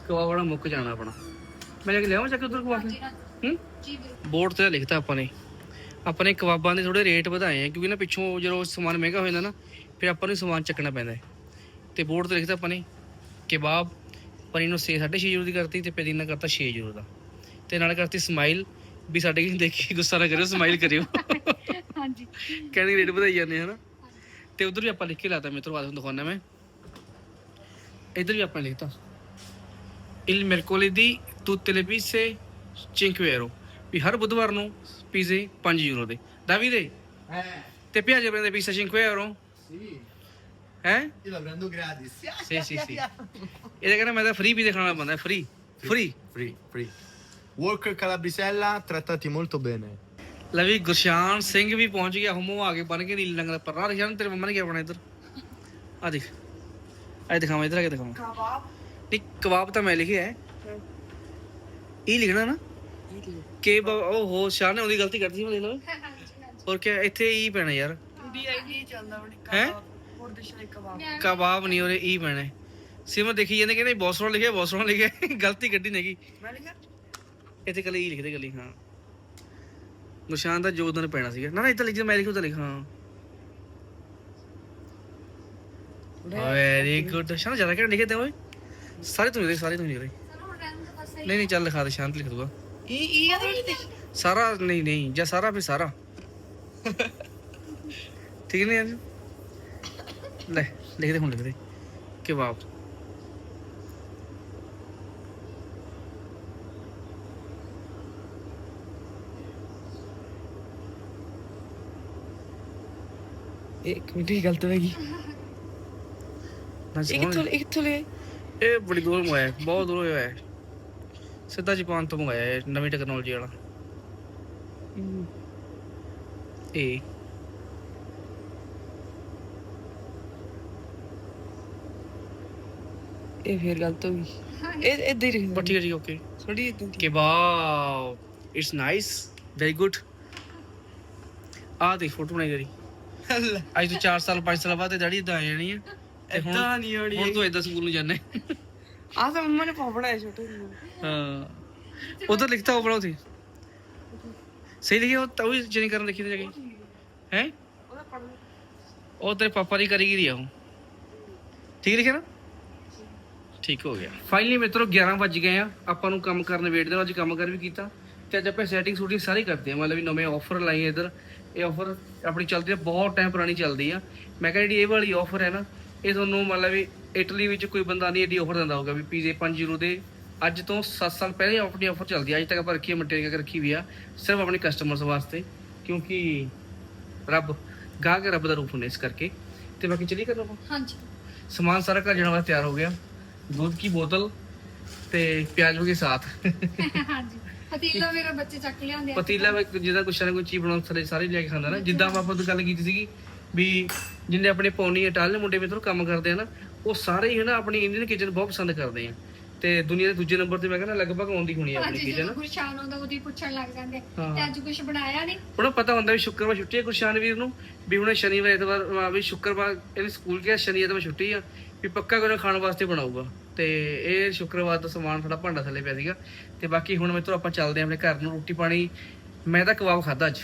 ਕਬਾਬ ਵਾਲਾ ਮੁੱਕ ਜਾਣਾ ਆਪਣਾ। ਮੈਂ ਜਾ ਕੇ ਲਿਆਵਾਂ ਚੱਕ ਉਧਰ ਕਬਾਬ ਹੂੰ? ਜੀ ਬੋਰਡ ਤੇ ਲਿਖਤਾ ਆਪਾਂ ਨੇ। ਆਪਾਂ ਨੇ ਕਬਾਬਾਂ ਦੇ ਥੋੜੇ ਰੇਟ ਵਧਾਏ ਆ ਕਿਉਂਕਿ ਨਾ ਪਿੱਛੋਂ ਜਦੋਂ ਸਮਾਨ ਮਹਿੰਗਾ ਹੋ ਜਾਂਦਾ ਨਾ ਫਿਰ ਆਪਾਂ ਨੂੰ ਸਮਾਨ ਚੱਕਣਾ ਪੈਂਦਾ ਹੈ। ਤੇ ਬੋਰਡ ਤੇ ਲਿਖਤਾ ਆਪਾਂ ਨੇ ਕਬਾਬ ਪਨੀਰ ਨੂੰ 6.5 ਯੂਰੋ ਦੀ ਕਰਤੀ ਤੇ ਪਦੀਨਾ ਕਰਤਾ 6 ਯੂਰੋ ਦਾ। ਤੇ ਨਾਲ ਕਰਤੀ ਸਮਾਈਲ ਵੀ ਸਾਡੇ ਕੀ ਦੇਖੀ ਗੁੱਸਾ ਨਾ ਕਰਿਓ ਸਮਾਈਲ ਕਰਿਓ। ਹਾਂਜੀ। ਕਹਿੰਦੇ ਰੇਟ ਵਧਾਈ ਜਾਂਦੇ ਹਨਾ? ਤੇ ਉਧਰ ਵੀ ਆਪਾਂ ਲਿਖ ਕੇ ਲਾਤਾ ਮਿੱਤਰੋ ਆਦਮ ਦਿਖਾਉਣਾ ਮੈਂ। ਇਧਰ ਵੀ ਆਪਾਂ ਲਿਖਤਾ। il mercoledì tutte le pizze 5 euro ਵੀ ਹਰ ਬੁੱਧਵਾਰ ਨੂੰ ਪੀਜ਼ੇ 5 ਯੂਰੋ ਦੇ। ਦਾਵੀਦੇ Eh, ਤੇ ਪਿਆਜੇ prende pizza 5 euro sì, ਹੈ? io la prendo gratis. sì sì sì ਇਹਦਾ ਕਹਿੰਦਾ ਮੈਂ ਤਾਂ ਫ੍ਰੀ ਵੀ ਦੇਖਣਾ ਬੰਦਾ free free Free, free. Walker Calabrisella, trattati molto bene. Lavi Gurshan Singh ਵੀ ਪਹੁੰਚ ਗਿਆ ਹਮੋ ਆ ਕੇ ਬਣ ਕੇ ਨੀਲੇ ਰੰਗ ਦਾ ਪਰਨਾ ਰਖਿਆ ਤੇਰੇ ਮੰਮਾ ਨੇ ਕਿਹਾ ਬਣਾ ਇੱਧਰ? ਆ ਦੇਖ। ਆ ਦਿਖਾਵਾਂ ਇੱਧਰ ਆ ਕੇ ਦਿਖਾਵਾਂ। ਕਬਾਬ। ਨਹੀਂ ਕਬਾਬ ਤਾਂ ਮੈਂ ਲਿਖਿਆ ਹੈ। ਇਹ ਲਿਖਣਾ ਨਾ। ਕੇ ਉਹ ਹੋ ਸ਼ਾਨ ਨੇ ਉਹਦੀ ਗਲਤੀ ਕਰਦੀ ਸੀ ਮੈਂ ਦੇਖ ਲਓ ਹੋਰ ਕੀ ਇੱਥੇ ਹੀ ਪੈਣਾ ਯਾਰ। ਹੈ? ਕਬਾਬ ਨਹੀਂ ਉਹਦੇ ਹੀ ਪੈਣਾ। ਸਿਮਰ ਦੇਖੀ ਜਾਂਦੇ ਕਹਿੰਦੇ ਬਹੁਤ ਸੋਹਣਾ ਲਿਖਿਆ ਬਹੁਤ ਸੋਹਣਾ ਲਿਖਿਆ ਗਲਤੀ ਕੱਢੀ ਮੈਂ ਲਿਖਿਆ? ਇੱਥੇ ਕੱਲੀ ਹੀ ਲਿਖਦੇ ਕੱਲੀ ਹਾਂ। ਨਿਸ਼ਾਨ ਦਾ ਯੋਗਦਾਨ ਪੈਣਾ ਸੀਗਾ। ਨਾ ਨਾ ਇੱਥੇ ਲਿਖ ਮੈਂ ਲਿਖੂ ਤਾਂ ਲਿਖ ਹਾਂ। ਵੈਰੀ ਗੁੱਡ ਸ਼ਾਨ ਜ਼ਿਆਦਾ ਕਿਹੜਾ ਲਿਖੇ ਤੇ ਓਏ? ਸਾਰੇ ਤੂੰ ਲਿਖ ਸਾਰੇ ਤੂੰ ਲਿਖ ਨਹੀਂ ਨਹੀਂ ਚੱਲ ਲਿਖਾ ਦੇ ਸ਼ਾਂਤ ਲਿਖ ਦੂਗਾ। ਇਹ ਇਹ ਇਹਦੇ ਸਾਰਾ ਨਹੀਂ ਨਹੀਂ ਜਾਂ ਸਾਰਾ ਫਿਰ ਸਾਰਾ। ਠੀਕ ਨਹੀਂ ਅੱਜ? ਲੈ ਲਿਖ ਦੇ ਹੁਣ ਲਿਖ ਦੇ ਕਬਾਬ ਇੱਕ ਮਿੰਟ ਹੀ ਗਲਤ ਹੋ ਗਈ ਨਾ ਇਹ ਸੋਹਣਾ ਇਹ ਕਿੱਥੋਂ ਲਿਆ ਇਹ ਬੜੀ ਦੂਰ ਮੰਗਾਇਆ ਹੈ, ਬਹੁਤ ਦੂਰ ਹੋਇਆ ਹੈ। ਸਿੱਧਾ ਜਾਪਾਨ ਤੋਂ ਮੰਗਾਇਆ ਹੈ ਨਵੀਂ ਟੈਕਨੋਲੋਜੀ ਵਾਲਾ। ਇਹ। ਇਹ ਫੇਰ ਗਲਤ ਹੋ ਗਈ। ਇਹ ਇਦਾਂ ਹੀ ਬਟ ਠੀਕ ਹੈ ਜੀ ਓਕੇ ਥੋੜੀ ਇਦਾਂ kebab it's nice very good ਆ ਦੇਖ ਫੋਟੋ ਬਣਾਈ ਤੇਰੀ। ਅੱਜ ਤੋਂ 4 ਸਾਲ 5 ਸਾਲ ਬਾਅਦ ਤੇ ਦਾੜੀ ਇਦਾਂ ਆ ਜਾਣੀ ਹੈ ਤੇ ਹੁਣ ਇਦਾਂ ਨਹੀਂ ਹੋਣੀ ਹੁਣ ਤੂੰ ਇਦਾਂ ਸਕੂਲ ਨੂੰ ਜਾਣਾ। ਆ ਜਿਹੇ ਨੂੰ। ਹਾਂ ਉਧਰ ਲਿਖਤਾ ਉਹ ਬੜਾ ਉਥੇ ਸਹੀ ਲਿਖਿਆ ਉਹ ਤਾਂ ਉਹ ਜਨੀ ਕਰਨ ਲਿਖੀ ਤੇ ਜਾ ਕੇ ਹੈ? ਉਹਦਾ ਪੜ੍ਹ ਉਹ ਤੇਰੇ ਪਾਪਾ ਦੀ ਕਾਰੀਗਰੀ ਆ ਉਹ। ਠੀਕ ਲਿਖਿਆ ਨਾ? ਠੀਕ ਹੋ ਗਿਆ। ਫਾਈਨਲੀ ਮਿੱਤਰੋ 11 ਵੱਜ ਗਏ ਆ। ਆਪਾਂ ਨੂੰ ਕੰਮ ਕਰਨ ਵੇਟਦੇ ਅੱਜ ਕੰਮ ਕਰ ਵੀ ਕੀਤਾ। ਤੇ ਅੱਜ ਆਪਾਂ ਸੈਟਿੰਗ ਸ਼ੂਟਿੰਗ ਸਾਰੀ ਕਰਦੇ ਆ। ਮਤਲਬ ਵੀ ਨਵੇਂ ਆਫਰ ਲਾਏ ਇਧਰ। ਇਹ ਆਫਰ ਆਪਣੀ ਚੱਲਦੀ ਆ ਬਹੁਤ ਟਾਈਮ ਪੁਰਾਣੀ ਚੱਲਦੀ ਆ। ਮੈਂ ਕਹਿੰਦਾ ਜਿਹੜੀ ਇਹ ਵਾਲੀ ਆਫਰ ਹੈ ਨਾ ਇਹ ਤੁਹਾਨੂੰ ਮਤਲਬ ਵੀ ਇਟਲੀ ਵਿੱਚ ਕੋਈ ਬੰਦਾ ਨਹੀਂ ਏਡੀ ਆਫਰ ਦਿੰਦਾ ਹੋਗਾ ਵੀ ਪੀਜ਼ੇ 5 ਯੂਰੋ ਦੇ। ਅੱਜ ਤੋਂ 7 ਸਾਲ ਪਹਿਲੇ ਆਪਣੀ ਆਫਰ ਚੱਲਦੀ ਆ ਅੱਜ ਤੱਕ ਆਪਾਂ ਰੱਖੀ ਮਟੀਰੀਅਲ ਕਰ ਰੱਖੀ ਵੀ ਆ ਸਿਰਫ ਆਪਣੇ ਕਸਟਮਰਸ ਵਾਸਤੇ ਕਿਉਂਕਿ ਰੱਬ ਗਾਹਕ ਰੱਬ ਦਾ ਰੂਪ ਨੇ ਇਸ ਕਰਕੇ। ਤੇ ਬਾਕੀ ਚਲੀ ਕਰਨਾ ਆਪਾਂ? ਹਾਂਜੀ। ਸਮਾਨ ਸਾਰਾ ਘਰ ਜਾਣ ਵਾਸਤੇ ਤਿਆਰ ਹੋ ਗਿਆ। ਦੁੱਧ ਕੀ ਬੋਤਲ ਤੇ ਪਿਆਜ਼ ਵੀ ਸਾਥ। ਹਾਂਜੀ। ਪਤੀਲਾ ਮੇਰਾ ਬੱਚੇ ਚੱਕ ਲਿਆਉਂਦੇ ਆ। ਪਤੀਲਾ ਵਿੱਚ ਜਿਹਦਾ ਕੁਛ ਨਾ ਕੋਈ ਚੀਜ਼ ਬਣਾਉਣ ਸਾਰੇ ਸਾਰੇ ਲੈ ਕੇ ਖਾਂਦਾ ਨਾ। ਜਿੱਦਾਂ ਆਪਾਂ ਉਹ ਗੱਲ ਕੀਤੀ ਸੀਗੀ ਵੀ ਜਿੰਨੇ ਆਪਣੇ ਪੌਣੀ ਇਟਾਲੀਅਨ ਮੁੰਡੇ ਮਿੱਤਰੋ ਕੰਮ ਕਰਦੇ ਆ ਨਾ ਉਹ ਸਾਰੇ ਹੀ ਹਨਾ ਆਪਣੀ ਇੰਡੀਅਨ ਕਿਚਨ ਬਹੁਤ ਪਸੰਦ ਕਰਦੇ ਆ। ਤੇ ਦੁਨੀਆ ਦੇ ਦੂਜੇ ਨੰਬਰ ਤੇ ਮੈਂ ਕਹਿੰਦਾ ਲਗਭਗ ਆਉਂਦੀ ਹੋਣੀ ਆ ਆਪਣੀ ਅੱਜ ਕਿਚਨ ਜਦੋਂ ਗੁਰਸ਼ਾਨ ਆਉਂਦਾ ਉਹਦੀ ਪੁੱਛਣ ਲੱਗ ਜਾਂਦੇ ਹਾਂ। ਤੇ ਅੱਜ ਕੁਝ ਬਣਾਇਆ ਨਹੀਂ? ਉਹਨੂੰ ਪਤਾ ਹੁੰਦਾ ਵੀ ਸ਼ੁੱਕਰਵਾਰ ਛੁੱਟੀ ਹੈ ਗੁਰਸ਼ਾਨ ਵੀਰ ਨੂੰ ਵੀ ਹੁਣ ਸ਼ਨੀਵਾਰ ਐਤਵਾਰ ਵਾ ਵੀ ਸ਼ੁੱਕਰਵਾਰ ਇਹਨੇ ਸਕੂਲ ਗਿਆ ਸ਼ਨੀ ਐਤਵਾਰ ਛੁੱਟੀ ਆ ਵੀ ਪੱਕਾ ਕੋਈ ਨਾ ਖਾਣ ਵਾਸਤੇ ਬਣਾਊਗਾ। ਤੇ ਇਹ ਸ਼ੁੱਕਰਵਾਰ ਦਾ ਸਮਾਨ ਥੋੜਾ ਭਾਂਡਾ ਥੱਲੇ ਪਿਆ ਸੀਗਾ। ਤੇ ਬਾਕੀ ਹੁਣ ਮਿੱਤਰੋ ਆਪਾਂ ਚੱਲਦੇ ਆਂ ਆਪਣੇ ਘਰ ਨੂੰ ਰੋਟੀ ਪਾਣੀ। ਮੈਂ ਤਾਂ ਕਬਾਬ ਖਾਦਾ ਅੱਜ।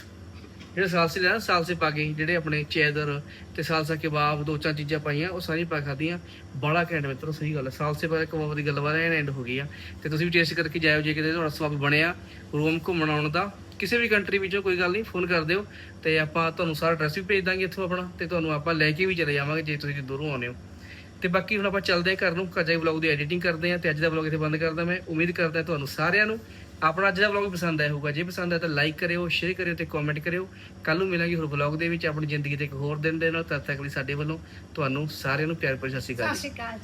ਜਿਹੜੇ ਸਾਲਸੇ ਲੈਣਾ, ਸਾਲਸੇ ਪਾ ਕੇ ਜਿਹੜੇ ਆਪਣੇ ਚੈਦਰ ਤੇ ਸਾਲਸਾ ਕਬਾਬ, ਦੋ ਚਾਰ ਚੀਜ਼ਾਂ ਪਾਈਆਂ, ਉਹ ਸਾਰੀਆਂ ਪਾ ਖਾਧੀਆਂ। ਬੜਾ ਘੈਂਟ ਮਿੱਤਰੋ, ਸਹੀ ਗੱਲ ਹੈ ਸਾਲਸੇ ਪਾ ਕਬਾਬ ਦੀ ਗੱਲਬਾਤ ਐਨ ਐਂਡ ਹੋ ਗਈ ਆ। ਤੇ ਤੁਸੀਂ ਵੀ ਟੇਸਟ ਕਰਕੇ ਜਾਇਓ ਜੇ ਕਿਤੇ ਤੁਹਾਡਾ ਸਵਾਬ ਬਣਿਆ, ਰੋਮ ਘੁੰਮਣ ਆਉਣ ਦਾ। ਕਿਸੇ ਵੀ ਕੰਟਰੀ ਵਿੱਚੋਂ ਕੋਈ ਗੱਲ ਨਹੀਂ ਫੋਨ ਕਰ ਦਿਓ। ਤੇ ਆਪਾਂ ਤੁਹਾਨੂੰ ਸਾਰਾ ਐਡਰੈਸ ਵੀ ਭੇਜ ਦਾਂਗੇ ਇੱਥੋਂ ਆਪਣਾ, ਤੇ ਤੁਹਾਨੂੰ ਆਪਾਂ ਲੈ ਕੇ ਵੀ ਚਲੇ ਜਾਵਾਂਗੇ ਜੇ ਤੁਸੀਂ ਦੂਰੋਂ ਆਉਂਦੇ ਹੋ। ਤੇ ਬਾਕੀ ਹੁਣ ਆਪਾਂ ਚੱਲਦੇ ਹਾਂ ਘਰ ਨੂੰ, ਘਰ ਜਾ ਕੇ ਵਲੌਗ ਦੀ ਐਡੀਟਿੰਗ ਕਰਦੇ ਹਾਂ, ਤੇ ਅੱਜ ਦਾ ਵਲੌਗ ਇੱਥੇ ਬੰਦ ਕਰਦਾ ਮੈਂ। ਉਮੀਦ ਕਰਦਾ ਤੁਹਾਨੂੰ ਸਾਰਿਆਂ ਨੂੰ ਆਪਣਾ ਅੱਜ ਦਾ ਵਲੌਗ ਪਸੰਦ ਆਇਆ ਹੋਊਗਾ, ਜੇ ਪਸੰਦ ਆਇਆ ਤਾਂ ਲਾਈਕ ਕਰਿਓ ਸ਼ੇਅਰ ਕਰਿਓ ਤੇ ਕਮੈਂਟ ਕਰਿਓ। ਕੱਲ ਨੂੰ ਮਿਲਾਂਗੇ ਹੋਰ ਵਲੌਗ ਦੇ ਵਿੱਚ, ਆਪਣੀ ਜ਼ਿੰਦਗੀ ਦੇ ਇੱਕ ਹੋਰ ਦਿਨ ਦੇ ਨਾਲ। ਤਦ ਤੱਕ ਲਈ ਸਾਡੇ ਵੱਲੋਂ ਤੁਹਾਨੂੰ ਸਾਰਿਆਂ ਨੂੰ ਪਿਆਰ ਭਰੀ ਸਤਿ ਸ਼੍ਰੀ ਅਕਾਲ ਸਤਿ ਸ਼੍ਰੀ ਅਕਾਲ